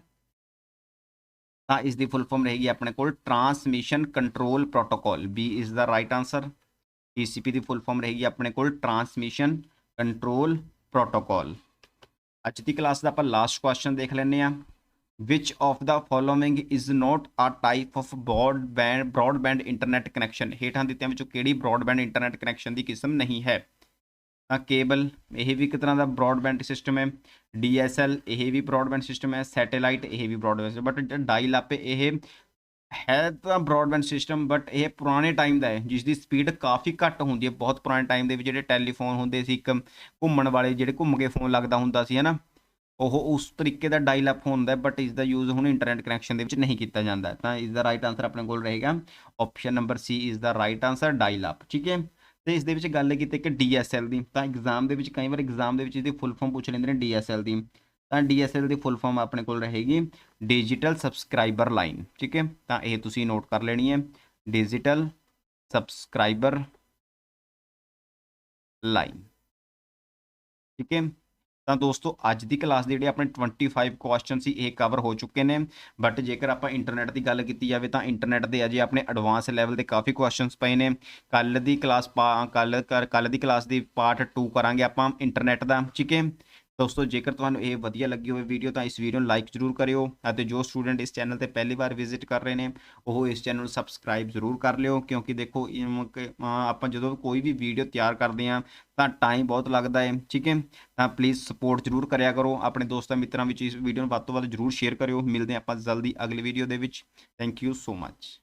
Speaker 1: ਤਾਂ ਇਸ ਦੀ ਫੁੱਲ ਫਾਰਮ ਰਹੇਗੀ ਆਪਣੇ ਕੋਲ transmission control protocol B is the right answer TCP ਦੀ ਫੁੱਲ ਫਾਰਮ ਰਹੇਗੀ ਆਪਣੇ ਕੋਲ ਟਰਾਂਸਮਿਸ਼ਨ ਕੰਟਰੋਲ ਪ੍ਰੋਟੋਕਾਲ ਅੱਜ ਦੀ ਕਲਾਸ ਦਾ ਆਪਾਂ ਲਾਸਟ ਕੁਐਸਚਨ ਦੇਖ ਲੈਂਦੇ ਆ which of the following is not a type of broadband broadband internet connection? ਹੇਠਾਂ ਦਿੱਤਿਆਂ ਵਿੱਚੋਂ ਕਿਹੜੀ broadband internet connection ਦੀ ਕਿਸਮ ਨਹੀਂ ਹੈ ਤਾਂ ਕੇਬਲ, ਇਹ ਵੀ ਇੱਕ ਤਰ੍ਹਾਂ ਦਾ ਬ੍ਰੌਡਬੈਂਡ ਸਿਸਟਮ ਹੈ। DSL ਇਹ ਵੀ ਬ੍ਰੌਡਬੈਂਡ ਸਿਸਟਮ ਹੈ। ਸੈਟੇਲਾਈਟ, ਇਹ ਵੀ ਬ੍ਰੌਡਬੈਂਡ ਬਟ ਡਾਇਲ ਅਪ ਇਹ ਹੈ ਤਾਂ ਬ੍ਰੌਡਬੈਂਡ ਸਿਸਟਮ ਬਟ ਇਹ ਪੁਰਾਣੇ ਟਾਈਮ ਦਾ ਹੈ ਜਿਸ ਦੀ ਸਪੀਡ ਕਾਫੀ ਘੱਟ ਹੁੰਦੀ ਹੈ। ਬਹੁਤ ਪੁਰਾਣੇ ਟਾਈਮ ਦੇ ਵਿੱਚ ਜਿਹੜੇ ਟੈਲੀਫੋਨ ਹੁੰਦੇ ਸੀ, ਇੱਕ ਘੁੰਮਣ ਵਾਲੇ ਜਿਹੜੇ ਘੁੰਮ ਕੇ ਫੋਨ ਲੱਗਦਾ ਹੁੰਦਾ ਸੀ, ਹਨਾ? ਉਹ ਉਸ ਤਰੀਕੇ ਦਾ ਡਾਇਲ ਅਪ ਹੁੰਦਾ ਬਟ ਇਸ ਦਾ ਯੂਜ਼ ਹੁਣ ਇੰਟਰਨੈਟ ਕਨੈਕਸ਼ਨ ਦੇ ਵਿੱਚ ਨਹੀਂ ਕੀਤਾ ਜਾਂਦਾ। ਤਾਂ ਇਸ ਦਾ ਰਾਈਟ ਆਨਸਰ ਆਪਣੇ ਕੋਲ ਰਹੇਗਾ। ਆਪਸ਼ਨ ਨੰਬਰ ਸੀ ਇਸ ਦਾ ਰਾਈਟ ਆਨਸਰ ਡਾਇਲ ਅਪ ਠੀਕ ਹੈ? ਤੇ ਇਸ ਦੇ ਵਿੱਚ ਗੱਲ ਕੀਤੀ ਕਿ DSL ਦੀ, ਤਾਂ ਐਗਜ਼ਾਮ ਦੇ ਵਿੱਚ ਕਈ ਵਾਰ ਐਗਜ਼ਾਮ ਦੇ ਵਿੱਚ ਇਹਦੀ ਫੁੱਲ ਫਾਰਮ ਪੁੱਛ ਲੈਂਦੇ ਨੇ DSL ਦੀ। ਤਾਂ DSL ਦੀ ਫੁੱਲ ਫਾਰਮ ਆਪਣੇ ਕੋਲ ਰਹੇਗੀ ਡਿਜੀਟਲ ਸਬਸਕ੍ਰਾਈਬਰ ਲਾਈਨ ਠੀਕ ਹੈ? ਤਾਂ ਇਹ ਤੁਸੀਂ ਨੋਟ ਕਰ ਲੈਣੀ ਹੈ ਡਿਜੀਟਲ ਸਬਸਕ੍ਰਾਈਬਰ ਲਾਈਨ ਠੀਕ ਹੈ? ਤਾਂ ਦੋਸਤੋ, ਅੱਜ ਦੀ ਕਲਾਸ ਦੇ ਜਿਹੜੇ ਆਪਣੇ 25 ਕੁਐਸਚਨ ਸੀ, ਇਹ ਕਵਰ ਹੋ ਚੁੱਕੇ ਨੇ। ਬਟ ਜੇਕਰ ਆਪਾਂ ਇੰਟਰਨੈਟ ਦੀ ਗੱਲ ਕੀਤੀ ਜਾਵੇ ਤਾਂ ਇੰਟਰਨੈਟ ਦੇ ਅਜੇ ਆਪਣੇ ਐਡਵਾਂਸ ਲੈਵਲ ਦੇ ਕਾਫੀ ਕੁਐਸਚਨਸ ਪਏ ਨੇ। ਕੱਲ ਦੀ ਕਲਾਸ ਪਾ ਕੱਲ ਕੱਲ ਦੀ ਕਲਾਸ ਦੀ ਪਾਰਟ 2 ਕਰਾਂਗੇ ਆਪਾਂ ਇੰਟਰਨੈਟ ਦਾ, ਠੀਕ ਹੈ? ਦੋਸਤੋ, ਜੇਕਰ ਤੁਹਾਨੂੰ ਇਹ ਵਧੀਆ ਲੱਗੀ ਹੋਵੇ ਵੀਡੀਓ ਤਾਂ ਇਸ ਵੀਡੀਓ ਨੂੰ ਲਾਈਕ ਜ਼ਰੂਰ ਕਰਿਓ ਅਤੇ ਜੋ ਸਟੂਡੈਂਟ ਇਸ ਚੈਨਲ ਤੇ ਪਹਿਲੀ ਵਾਰ ਵਿਜ਼ਿਟ ਕਰ ਰਹੇ ਨੇ, ਉਹ ਇਸ ਚੈਨਲ ਨੂੰ ਸਬਸਕ੍ਰਾਈਬ ਜ਼ਰੂਰ ਕਰ ਲਿਓ, ਕਿਉਂਕਿ ਦੇਖੋ, ਇਮ ਆਪਾਂ ਜਦੋਂ ਕੋਈ ਵੀ ਵੀਡੀਓ ਤਿਆਰ ਕਰਦੇ ਆ ਤਾਂ ਟਾਈਮ ਬਹੁਤ ਲੱਗਦਾ ਹੈ, ਠੀਕ ਹੈ? ਤਾਂ ਪਲੀਜ਼ ਸਪੋਰਟ ਜ਼ਰੂਰ ਕਰਿਆ ਕਰੋ, ਆਪਣੇ ਦੋਸਤਾਂ ਮਿੱਤਰਾਂ ਵਿੱਚ ਇਸ ਵੀਡੀਓ ਨੂੰ ਵੱਧ ਤੋਂ ਵੱਧ ਜ਼ਰੂਰ ਸ਼ੇਅਰ ਕਰਿਓ, ਮਿਲਦੇ ਹਾਂ ਆਪਾਂ ਜਲਦੀ ਅਗਲੀ ਵੀਡੀਓ ਦੇ ਵਿੱਚ ਥੈਂਕ ਯੂ ਸੋ ਮੱਚ